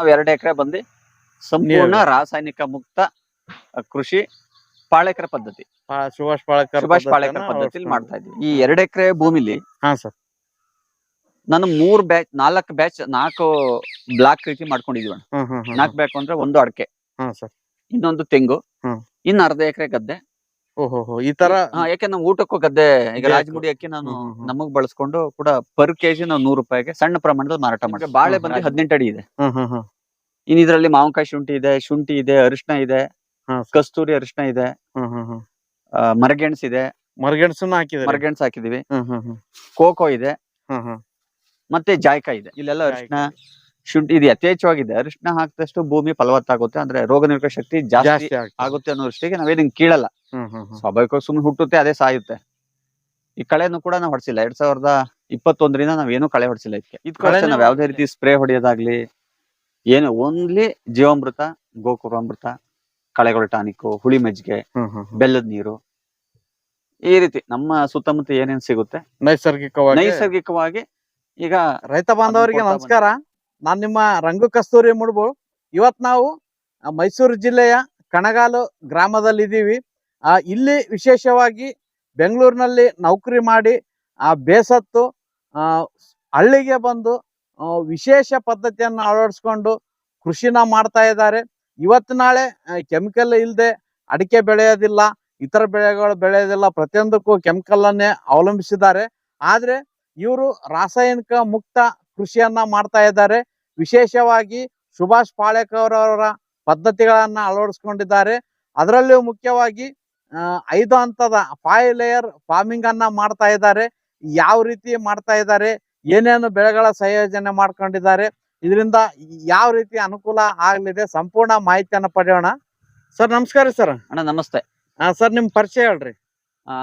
ನಾವ್ ಎರಡು ಎಕರೆ ಬಂದು ಸಂಪೂರ್ಣ ರಾಸಾಯನಿಕ ಮುಕ್ತ ಕೃಷಿ ಪಾಳೇಕರ ಪದ್ಧತಿ. ಸುಭಾಷ್ ಪಾಳೇಕರ್ ಸುಭಾಷ್ ಪಾಳೇಕರ್ ಪದ್ಧತಿಲಿ ಮಾಡ್ತಾ ಇದ್ವಿ. ಈ ಎರಡು ಎಕರೆ ಭೂಮಿಲಿ ಹಾ ಸರ್. ನಾನು ಮೂರ್ ಬ್ಯಾಚ್ ನಾಲ್ಕು ಬ್ಯಾಚ್ ನಾಲ್ಕು ಬ್ಲಾಕ್ ರೀತಿ ಮಾಡ್ಕೊಂಡಿದೀವಿ ಅಣ್ಣ. ಬ್ಯಾಕ್ ನಾಲ್ಕು ಬೇಕು ಅಂದ್ರೆ ಒಂದು ಅಡಕೆ ಇನ್ನೊಂದು ತೆಂಗು ಇನ್ನ ಅರ್ಧ ಎಕರೆ ಗದ್ದೆ. ಈ ತರ ಯಾಕೆ ನಾವು ಊಟಕ್ಕೂ ಗದ್ದೆ ಈಗ. ರಾಜಮುಡಿ ಅಕ್ಕಿ ನಾನು. ನಮಗ್ ಬಳಸ್ಕೊಂಡು ಕೂಡ ಪರ್ ಕೆಜಿ ನಾವು ನೂರು ರೂಪಾಯಿಗೆ ಸಣ್ಣ ಪ್ರಮಾಣದಲ್ಲಿ ಮಾರಾಟ ಮಾಡ್ತೀವಿ. ಬಾಳೆ ಬಂದ್ರೆ ಬಂದು ಹದಿನೆಂಟು ಅಡಿ ಇದೆ. ಇನ್ ಇದ್ರಲ್ಲಿ ಮಾವಿನಕಾಯಿ ಶುಂಠಿ ಇದೆ ಶುಂಠಿ ಇದೆ ಅರಿಶಿನ ಇದೆ ಕಸ್ತೂರಿ ಅರಿಶಿನ ಇದೆ ಮರಗೆಣಸ್ ಇದೆ. ಮರಗೆಣಸನ್ನ ಹಾಕಿದ್ರೆ ಮರಗೆಣಸ್ ಹಾಕಿದೀವಿ ಕೋಕೋ ಇದೆ. ಮತ್ತೆ ಜಾಯ್ಕಾಯಿ ಇದೆ. ಇಲ್ಲೆಲ್ಲ ಅರಿಶಿನ ಶುಂಠಿ ಇದು. ಯಥೇಚ್ಛವಾಗಿದೆ. ಅರಿಶಿನ ಹಾಕಿದಷ್ಟು ಭೂಮಿ ಫಲವತ್ತಾಗುತ್ತೆ. ಅಂದ್ರೆ ರೋಗ ನಿರೋಧಕ ಶಕ್ತಿ ಜಾಸ್ತಿ ಆಗುತ್ತೆ. ಅನ್ನೋ ದೃಷ್ಟಿಗೆ ನಾವೇನು ಕೀಳಲ್ಲ. ಸ್ವಾಭಾವಿಕವಾಗಿ ಸುಮ್ಮನೆ ಹುಟ್ಟುತ್ತೆ ಅದೇ ಸಾಯುತ್ತೆ. ಈ ಕಳೆನು ಕೂಡ ನಾವು ಹೊಡ್ಸಿಲ್ಲ. ಎರಡ್ ಸಾವಿರದ ಇಪ್ಪತ್ತೊಂದರಿಂದ ಏನು ಕಳೆ ಹೊಡ್ಸಿಲ್ಲ ಇದಕ್ಕೆ ಇದ್ ಕಳೆ ನಾವ್ ಯಾವ್ದೇ ರೀತಿ ಸ್ಪ್ರೇ ಹೊಡೆಯೋದಾಗ್ಲಿ ಏನು ಓನ್ಲಿ ಜೀವಾಮೃತ ಗೋಕುರಾಮೃತ ಕಳೆಗಳ ಟಾನಿಕ್ ಹುಳಿ ಮಜ್ಜಿಗೆ. ಬೆಲ್ಲದ ನೀರು ಈ ರೀತಿ ನಮ್ಮ ಸುತ್ತಮುತ್ತ ಏನೇನ್ ಸಿಗುತ್ತೆ? ನೈಸರ್ಗಿಕವಾಗಿ ನೈಸರ್ಗಿಕವಾಗಿ ಈಗ ರೈತ ಬಾಂಧವರಿಗೆ ನಮಸ್ಕಾರ. ನಾನ್ ನಿಮ್ಮ ರಂಗು ಕಸ್ತೂರಿ ಮುಡ್ಬು. ಇವತ್ ನಾವು ಮೈಸೂರು ಜಿಲ್ಲೆಯ ಕಣಗಾಲು ಗ್ರಾಮದಲ್ಲಿ ಇದ್ದೀವಿ ಆ, ಇಲ್ಲಿ ವಿಶೇಷವಾಗಿ ಬೆಂಗಳೂರಿನಲ್ಲಿ ನೌಕರಿ ಮಾಡಿ, ಆ, ಬೇಸತ್ತು ಹಳ್ಳಿಗೆ ಬಂದು ವಿಶೇಷ ಪದ್ಧತಿಯನ್ನು ಅಳವಡಿಸ್ಕೊಂಡು ಕೃಷಿನ ಮಾಡ್ತಾ ಇದ್ದಾರೆ. ಇವತ್ತು ನಾಳೆ ಕೆಮಿಕಲ್ ಇಲ್ಲದೆ ಅಡಿಕೆ ಬೆಳೆಯೋದಿಲ್ಲ, ಇತರ ಬೆಳೆಗಳು ಬೆಳೆಯೋದಿಲ್ಲ, ಪ್ರತಿಯೊಂದಕ್ಕೂ ಕೆಮಿಕಲನ್ನೇ ಅವಲಂಬಿಸಿದ್ದಾರೆ. ಆದರೆ ಇವರು ರಾಸಾಯನಿಕ ಮುಕ್ತ ಕೃಷಿಯನ್ನ ಮಾಡ್ತಾ ಇದ್ದಾರೆ. ವಿಶೇಷವಾಗಿ ಸುಭಾಷ್ ಪಾಳೇಕರ್ ಅವರ ಪದ್ಧತಿಗಳನ್ನ ಅಳವಡಿಸ್ಕೊಂಡಿದ್ದಾರೆ. ಅದರಲ್ಲೂ ಮುಖ್ಯವಾಗಿ ಐದು ಹಂತದ ಫೈವ್ ಲೇಯರ್ ಫಾರ್ಮಿಂಗ್ ಅನ್ನ ಮಾಡ್ತಾ ಇದ್ದಾರೆ. ಯಾವ ರೀತಿ ಮಾಡ್ತಾ ಇದ್ದಾರೆ? ಏನೇನು ಬೆಳೆಗಳ ಸಂಯೋಜನೆ ಮಾಡ್ಕೊಂಡಿದ್ದಾರೆ? ಇದರಿಂದ ಯಾವ ರೀತಿ ಅನುಕೂಲ ಆಗ್ಲಿದೆ? ಸಂಪೂರ್ಣ ಮಾಹಿತಿಯನ್ನ ಪಡೆಯೋಣ. ಸರ್ ನಮಸ್ಕಾರ ಸರ್. ಅಣ್ಣ ನಮಸ್ತೆ. ಸರ್ ನಿಮ್ ಪರಿಚಯ ಹೇಳ್ರಿ. ಆ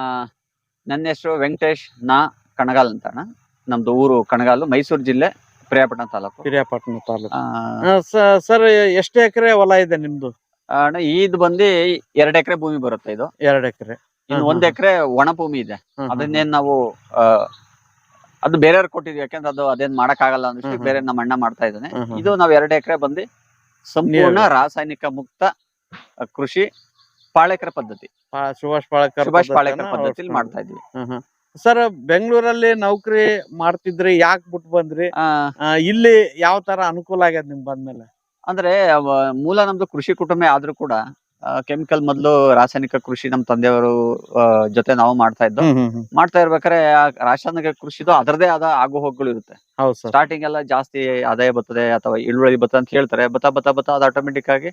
ನನ್ನ ಹೆಸರು ವೆಂಕಟೇಶ್ ನಾ ಕಣಗಾಲ್ ಅಂತ ಅಣ್ಣ. ನಮ್ದು ಊರು ಕಣಗಾಲು ಮೈಸೂರು ಜಿಲ್ಲೆ ಪ್ರಿಯಾಪಟ್ಟಣ ತಾಲೂಕು. ಪ್ರಿಯಾಪಟ್ಟಣ ತಾಲೂಕು. ಸರ್ ಎಷ್ಟು ಎಕರೆ ಹೊಲ ಇದೆ ನಿಮ್ದು? ಅಣ್ಣ ಇದು ಬಂದು ಎರಡ್ ಎಕರೆ ಭೂಮಿ ಬರುತ್ತೆ ಇದು. ಎರಡ್ ಎಕರೆ. ಇನ್ನು ಒಂದ್. ಎಕರೆ ಒಣ ಭೂಮಿ ಇದೆ. ಅದನ್ನೇನ್ ನಾವು ಆ, ಅದು ಬೇರೆಯವ್ರ್ ಕೊಟ್ಟಿದ್ವಿ ಯಾಕಂದ್ರೆ ಅದು ಅದೇನ್ ಮಾಡಕ್ ಆಗಲ್ಲ ಹ್ಮ್. ಬೇರೆ ನಮ್ಮ ಅಣ್ಣ ಮಾಡ್ತಾ ಇದ್ದಾನೆ. ಹ್ಮ್, ಹ್ಮ್. ಇದು ನಾವ್ ಎರಡ್ ಎಕರೆ ಬಂದು ಸಂಪೂರ್ಣ ರಾಸಾಯನಿಕ ಮುಕ್ತ ಆ, ಕೃಷಿ ಪಾಳೇಕರ ಪದ್ಧತಿ. ಪಾ- ಸುಭಾಷ್ ಪಾಳೇಕರ್ ಸುಭಾಷ್ ಪಾಳೇಕರ್ ಪದ್ಧತಿಲಿ ಮಾಡ್ತಾ ಇದ್ವಿ. ಸರ್ ಬೆಂಗಳೂರಲ್ಲಿ ನೌಕರಿ ಮಾಡ್ತಿದ್ರಿ ಯಾಕೆ ಬಿಟ್ಟು ಬಂದ್ರಿ? ಆ, ಆ, ಇಲ್ಲಿ ಯಾವ ತರ ಅನುಕೂಲ ಆಗ್ಯದ ನಿಮ್ ಬಂದ್ಮೇಲೆ? ಅಂದ್ರೆ ಮೂಲ ನಮ್ದು ಕೃಷಿ ಕುಟುಂಬ ಆದ್ರೂ ಕೂಡ ಕೆಮಿಕಲ್ ಮೊದಲು ರಾಸಾಯನಿಕ ಕೃಷಿ ನಮ್ಮ ತಂದೆಯವರು ಜೊತೆ ನಾವು ಮಾಡ್ತಾ ಇದ್ದು. ಮಾಡ್ತಾ ಇರ್ಬೇಕಾದ್ರೆ ರಾಸಾಯನಿಕ ಕೃಷಿದು ಅದರದೇ ಆದ ಆಗು ಹೋಗುಗಳು ಇರುತ್ತೆ. ಸ್ಟಾರ್ಟಿಂಗ್ ಎಲ್ಲ ಜಾಸ್ತಿ ಆದಾಯ ಬರ್ತದೆ ಅಥವಾ ಇಳುವರಿ ಬರ್ತದೆ ಅಂತ ಹೇಳ್ತಾರೆ. ಬತ್ತಾ ಬತ್ತಾ ಬತ್ತಾ ಅದು ಆಟೋಮೆಟಿಕ್ ಆಗಿ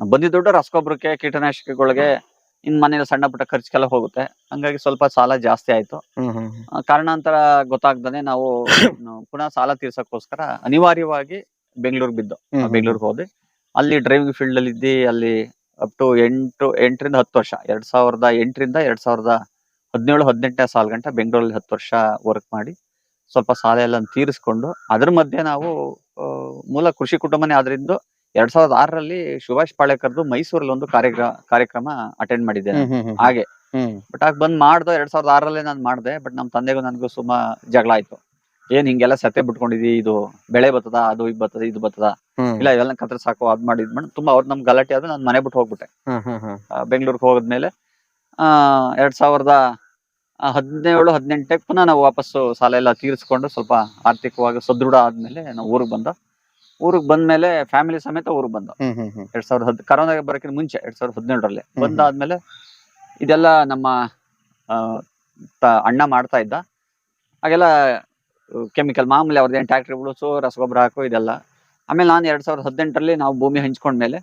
ಬಂದಿದ್ದ ದುಡ್ಡು ರಸಗೊಬ್ಬರಕ್ಕೆ ಕೀಟನಾಶಕಗಳಿಗೆ ಇನ್ ಮನೇಲಿ ಸಣ್ಣ ಪುಟ್ಟ ಖರ್ಚಿಗೆಲ್ಲ ಹೋಗುತ್ತೆ. ಹಂಗಾಗಿ ಸ್ವಲ್ಪ ಸಾಲ ಜಾಸ್ತಿ ಆಯ್ತು. ಕಾರಣಾಂತರ ಗೊತ್ತಾಗ್ದಾನೆ ನಾವು ಪುನಃ ಸಾಲ ತೀರ್ಸಕ್ಕೋಸ್ಕರ ಅನಿವಾರ್ಯವಾಗಿ ಬೆಂಗಳೂರಿಗೆ ಬಿದ್ದು. ಬೆಂಗಳೂರಿಗೆ ಹೋದೆ. ಅಲ್ಲಿ ಡ್ರೈವಿಂಗ್ ಫೀಲ್ಡ್ ಅಲ್ಲಿ ಇದ್ದಿ ಅಲ್ಲಿ ಅಪ್ ಟು ಎಂಟು ಎಂಟರಿಂದ ಹತ್ತು ವರ್ಷ. ಎರಡ್ ಸಾವಿರದ ಎಂಟರಿಂದ ಎರಡ್ ಸಾವಿರದ ಹದಿನೇಳು ಹದಿನೆಂಟನೇ ಸಾಲ ಗಂಟ ಬೆಂಗಳೂರಲ್ಲಿ ಹತ್ತು ವರ್ಷ ವರ್ಕ್ ಮಾಡಿ. ಸ್ವಲ್ಪ ಸಾಲ ಎಲ್ಲ ತೀರಿಸ್ಕೊಂಡು ಅದ್ರ ಮಧ್ಯೆ ನಾವು ಆ, ಮೂಲ ಕೃಷಿ ಕುಟುಂಬನೇ ಆದ್ರಿಂದ ಎರಡ್ ಸಾವಿರದ ಆರರಲ್ಲಿ ಸುಭಾಷ್ ಪಾಳೇಕರ್ದು ಮೈಸೂರಲ್ಲಿ ಒಂದು ಕಾರ್ಯಕ್ರಮ ಕಾರ್ಯಕ್ರಮ ಅಟೆಂಡ್ ಮಾಡಿದ್ದೇನೆ. ಹಾಗೆ. ಬಟ್ ಆಗ ಬಂದ್ ಮಾಡ್ದೆ ಎರಡ್ ಸಾವಿರದ ಆರಲ್ಲೇ ನಾನು ಮಾಡ್ದೆ ಬಟ್ ನಮ್ಮ ತಂದೆಗೂ ನನಗೂ ಸುಮ್ಮ ಜಗಳ ಆಯ್ತು. ಏನ್ ಹಿಂಗೆಲ್ಲ ಸತೆ ಬಿಟ್ಕೊಂಡಿದಿ? ಇದು ಬೆಳೆ ಬತ್ತದ? ಅದು ಇದು ಬರ್ತದ ಇದು ಬತ್ತದ? ಇಲ್ಲ ಇವೆಲ್ಲ ಕತ್ರ ಸಾಕು ಅದ್ ಮಾಡಿ ಇದ್ ಮಾಡಿ. ತುಂಬಾ ಅವ್ರ ನಮ್ ಗಲಾಟೆ ಆದ್ರೆ ನಾನು ಮನೆ ಬಿಟ್ಟು ಹೋಗ್ಬಿಟ್ಟೆ. ಬೆಂಗಳೂರಿಗೆ ಹೋಗದ್ಮೇಲೆ ಆ ಎರಡ್ ಸಾವಿರದ ಹದಿನೇಳು ಹದಿನೆಂಟಕ್ಕೆ ಪುನಃ ನಾವು ವಾಪಸ್ಸು ಸಾಲ ಎಲ್ಲ ತೀರಿಸ್ಕೊಂಡು ಸ್ವಲ್ಪ ಆರ್ಥಿಕವಾಗಿ ಸದೃಢ ಆದ್ಮೇಲೆ ನಾವು ಊರಿಗೆ ಬಂದ. ಊರಿಗೆ ಬಂದ್ಮೇಲೆ ಫ್ಯಾಮಿಲಿ ಸಮೇತ ಊರಿಗೆ ಬಂದ. ಎರಡ್ ಸಾವಿರದ ಹದ್ ಕರೋನಾ ಬರೋಕ್ಕಿಂತ ಮುಂಚೆ ಎರಡ್ ಸಾವಿರದ ಹದಿನೇಳರಲ್ಲಿ. ಬಂದಾದ್ಮೇಲೆ ಇದೆಲ್ಲ ನಮ್ಮ ಅಣ್ಣ ಮಾಡ್ತಾ ಇದ್ದ. ಹಾಗೆಲ್ಲ ಕೆಮಿಕಲ್ ಮಾಮೂಲಿ ಅವ್ರದ್ದೇನು ಟ್ಯಾಕ್ಟ್ರಿ ಬಿಡಿಸು ರಸಗೊಬ್ಬರ ಹಾಕು ಇದೆಲ್ಲ. ಆಮೇಲೆ ನಾನು ಎರಡು ಸಾವಿರದ ಹದಿನೆಂಟರಲ್ಲಿ ನಾವು ಭೂಮಿ ಹಂಚ್ಕೊಂಡ್ಮೇಲೆ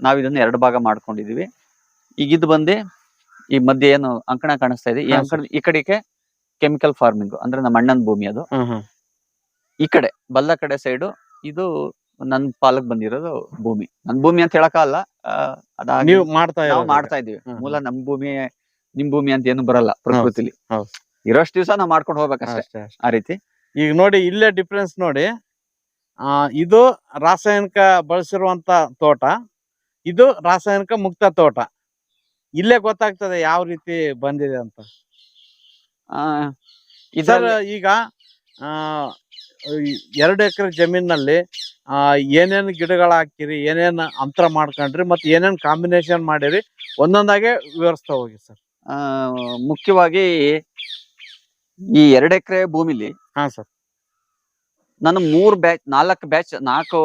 ನಾವು ಇದನ್ನ ಎರಡು ಭಾಗ ಮಾಡ್ಕೊಂಡಿದೀವಿ ಈಗ ಇದು ಬಂದು ಈ ಮಧ್ಯೆ ಏನು ಅಂಕಣ ಕಾಣಿಸ್ತಾ ಇದೆ. ಈ ಅಂಕಣ ಈ ಕಡೆಗೆ ಕೆಮಿಕಲ್ ಫಾರ್ಮಿಂಗ್ ಅಂದ್ರೆ ನಮ್ಮ ಅಣ್ಣನ ಭೂಮಿ ಅದು. ಈ ಕಡೆ ಬಲ್ಲ ಕಡೆ ಸೈಡು ಇದು ನನ್ನ ಪಾಲಕ್ ಬಂದಿರೋದು ಭೂಮಿ. ನನ್ ಭೂಮಿ ಅಂತ ಅದಾಗಿ ನೀವು ಮಾಡ್ತಾ ಇದೀವಿ ಮೂಲ ನಮ್ ಭೂಮಿ ನಿಮ್ ಭೂಮಿ ಅಂತ ಏನು ಬರಲ್ಲ ಪ್ರಕೃತಿಲಿ. ಇರೋಷ್ಟು ದಿವಸ ನಾವು ಮಾಡ್ಕೊಂಡು ಹೋಗ್ಬೇಕಷ್ಟೇ. ಆ ರೀತಿ. ಈಗ ನೋಡಿ ಇಲ್ಲೇ ಡಿಫ್ರೆನ್ಸ್ ನೋಡಿ. ಆ ಇದು ರಾಸಾಯನಿಕ ಬಳಸಿರುವಂತ ತೋಟ. ಇದು ರಾಸಾಯನಿಕ ಮುಕ್ತ ತೋಟ. ಇಲ್ಲೇ ಗೊತ್ತಾಗ್ತದೆ ಯಾವ ರೀತಿ ಬಂದಿದೆ ಅಂತ. ಇದರ ಈಗ ಎರಡು ಎಕರೆ ಜಮೀನಲ್ಲಿ ಆ ಏನೇನ್ ಗಿಡಗಳು ಹಾಕಿರಿ ಏನೇನು ಅಂತರ ಮಾಡ್ಕೊಂಡ್ರಿ ಮತ್ತೆ ಏನೇನು ಕಾಂಬಿನೇಷನ್ ಮಾಡಿರಿ ಒಂದೊಂದಾಗೆ ವಿವರಿಸ್ತಾ ಹೋಗಿ ಸರ್. ಆ, ಮುಖ್ಯವಾಗಿ ಈ ಎರಡ್ ಎಕರೆ ಭೂಮಿಲಿ ಹಾ ಸರ್ ನಾನು ಮೂರ್ ಬ್ಯಾಚ್ ನಾಲ್ಕು ಬ್ಯಾಚ್ ನಾಲ್ಕು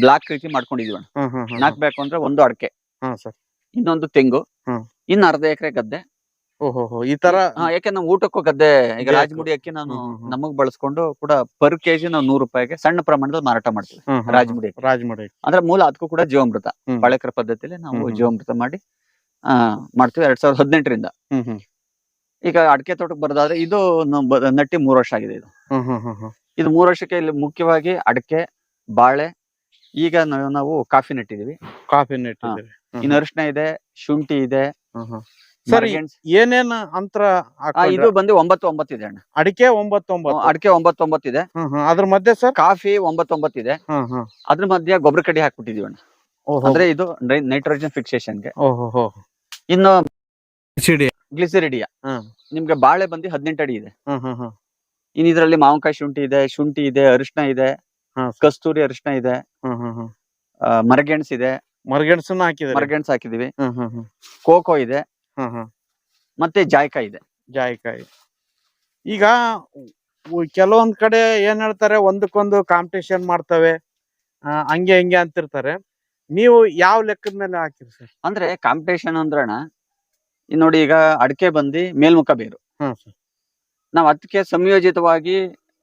ಬ್ಲಾಕ್ ರೀತಿ ಮಾಡ್ಕೊಂಡಿದೀವಿ ಅಣ್ಣ. ಹ್ಮ್ ಹ್ಮ್ ಹ್ಮ್ ನಾಲ್ಕು ಬ್ಯಾಕ್ ಅಂದ್ರೆ ಒಂದು ಅಡಕೆ ಹಾ ಸರ್ ಇನ್ನೊಂದು ತೆಂಗು ಹ್ಮ್. ಇನ್ನು ಅರ್ಧ ಎಕರೆ ಗದ್ದೆ ಓಹೋ ಹೋ ಈ ತರ ಹಾ, ಯಾಕೆ ನಾವು ಊಟಕ್ಕೂ ಗದ್ದೆ ಈಗ ಬೇಕು. ರಾಜಮುಡಿ ಅಕ್ಕಿ ನಾನು ಹ್ಮ್, ಹ್ಮ್, ಹ್ಮ್. ನಮಗ್ ಬಳಸ್ಕೊಂಡು ಕೂಡ ಪರ್ ಕೆಜಿ ನಾವು ನೂರು ರೂಪಾಯಿಗೆ ಸಣ್ಣ ಪ್ರಮಾಣದಲ್ಲಿ ಮಾರಾಟ ಮಾಡ್ತೀವಿ ಹ್ಮ್, ಹ್ಮ್, ರಾಜಮುಡಿ ಅಕ್ಕಿ. ರಾಜಮುಡಿ ಅಂದ್ರೆ ಮೂಲ ಅದಕ್ಕೂ ಕೂಡ ಜೀವಾಮೃತ ಹ್ಮ್. ಬಾಳೆಕರ ಪದ್ಧತಿಯಲ್ಲಿ ನಾವು ಹ್ಮ್, ಹ್ಮ್. ಜೀವಾಮೃತ ಮಾಡಿ ಆ ಮಾಡ್ತೀವಿ ಎರಡ್ ಸಾವಿರದ ಹದಿನೆಂಟರಿಂದ ಹ್ಮ್ ಹ್ಮ್ ಈಗ ಅಡಕೆ ತೋಟಕ್ಕೆ ಬರೋದಾದ್ರೆ ಇದು ನಟ್ಟಿ ಮೂರು ವರ್ಷ ಆಗಿದೆ ಇದು. ಇದು ಮೂರು ವರ್ಷಕ್ಕೆ ಇಲ್ಲಿ ಮುಖ್ಯವಾಗಿ ಅಡಕೆ ಬಾಳೆ ಈಗ ನಾವು ಕಾಫಿ ನೆಟ್ಟಿದೀವಿ ಕಾಫಿ ನೆಟ್ಟಿದೀವಿ ಇನ್ನು ಅರಿಶಿನ ಇದೆ ಶುಂಠಿ ಇದೆ. ಸರಿ ಏನೇನ್ ಅಂತರ ಇದು ಬಂದು ಒಂಬತ್ತು ಒಂಬತ್ತು ಇದೆ ಅಣ್ಣ. ಅಡಿಕೆ ಒಂಬತ್ತೊಂಬತ್ತು. ಅಡಿಕೆ ಒಂಬತ್ತು ಒಂಬತ್ತು ಇದೆ ಅದ್ರ ಮಧ್ಯೆ ಸರ್? ಕಾಫಿ ಒಂಬತ್ತೊಂಬತ್ತು ಒಂಬತ್ತು ಇದೆ ಅದ್ರ ಮಧ್ಯೆ ಗೊಬ್ಬರ ಕಡಿ ಹಾಕ್ಬಿಟ್ಟಿದೀವಿ ಅಣ್ಣ. ಓಹೋ. ಅಂದ್ರೆ ಇದು ನೈಟ್ರೋಜನ್ ಫಿಕ್ಸೇಷನ್ಗೆ ಇನ್ನು ಗ್ಲಿಸರಿಡಿಯಾ? ನಿಮ್ಗೆ ಬಾಳೆ ಬಂದು ಹದಿನೆಂಟು ಅಡಿ ಇದೆ. ಇನ್ ಇದ್ರಲ್ಲಿ ಮಾವಿನಕಾಯಿ ಶುಂಠಿ ಇದೆ ಶುಂಠಿ ಇದೆ ಅರಿಶಿನ ಇದೆ. ಕಸ್ತೂರಿ ಅರಿಶಿನ ಇದೆ ಮರಗೆಣಸ್ ಇದೆ. ಮರಗೆಣಸನ್ನ ಹಾಕಿದ್ರಿ ಮರಗೆಣಸ್ ಹಾಕಿದೀವಿ ಕೋಕೋ ಇದೆ. ಮತ್ತೆ ಜಾಯ್ಕಾಯಿ ಇದೆ. ಜಾಯಿಕಾಯಿ. ಈಗ ಕೆಲವೊಂದ್ ಕಡೆ ಏನ್ ಹೇಳ್ತಾರೆ ಒಂದಕ್ಕೊಂದು ಕಾಂಪಿಟೇಷನ್ ಮಾಡ್ತವೆ. ಹಂಗೆ ಹಿಂಗೆ ಅಂತಿರ್ತಾರೆ. ನೀವು ಯಾವ ಲೆಕ್ಕದ ಮೇಲೆ ಹಾಕಿರಿ ಸರ್? ಅಂದ್ರೆ ಕಾಂಪಿಟೇಷನ್ ಅಂದ್ರಣ ಇದ್ ನೋಡಿ ಈಗ ಅಡಕೆ ಬಂದು ಮೇಲ್ಮುಖ ಬೇರು. ಹ್ಮ್ ಸರ್. ನಾವ್ ಅದಕ್ಕೆ ಸಂಯೋಜಿತವಾಗಿ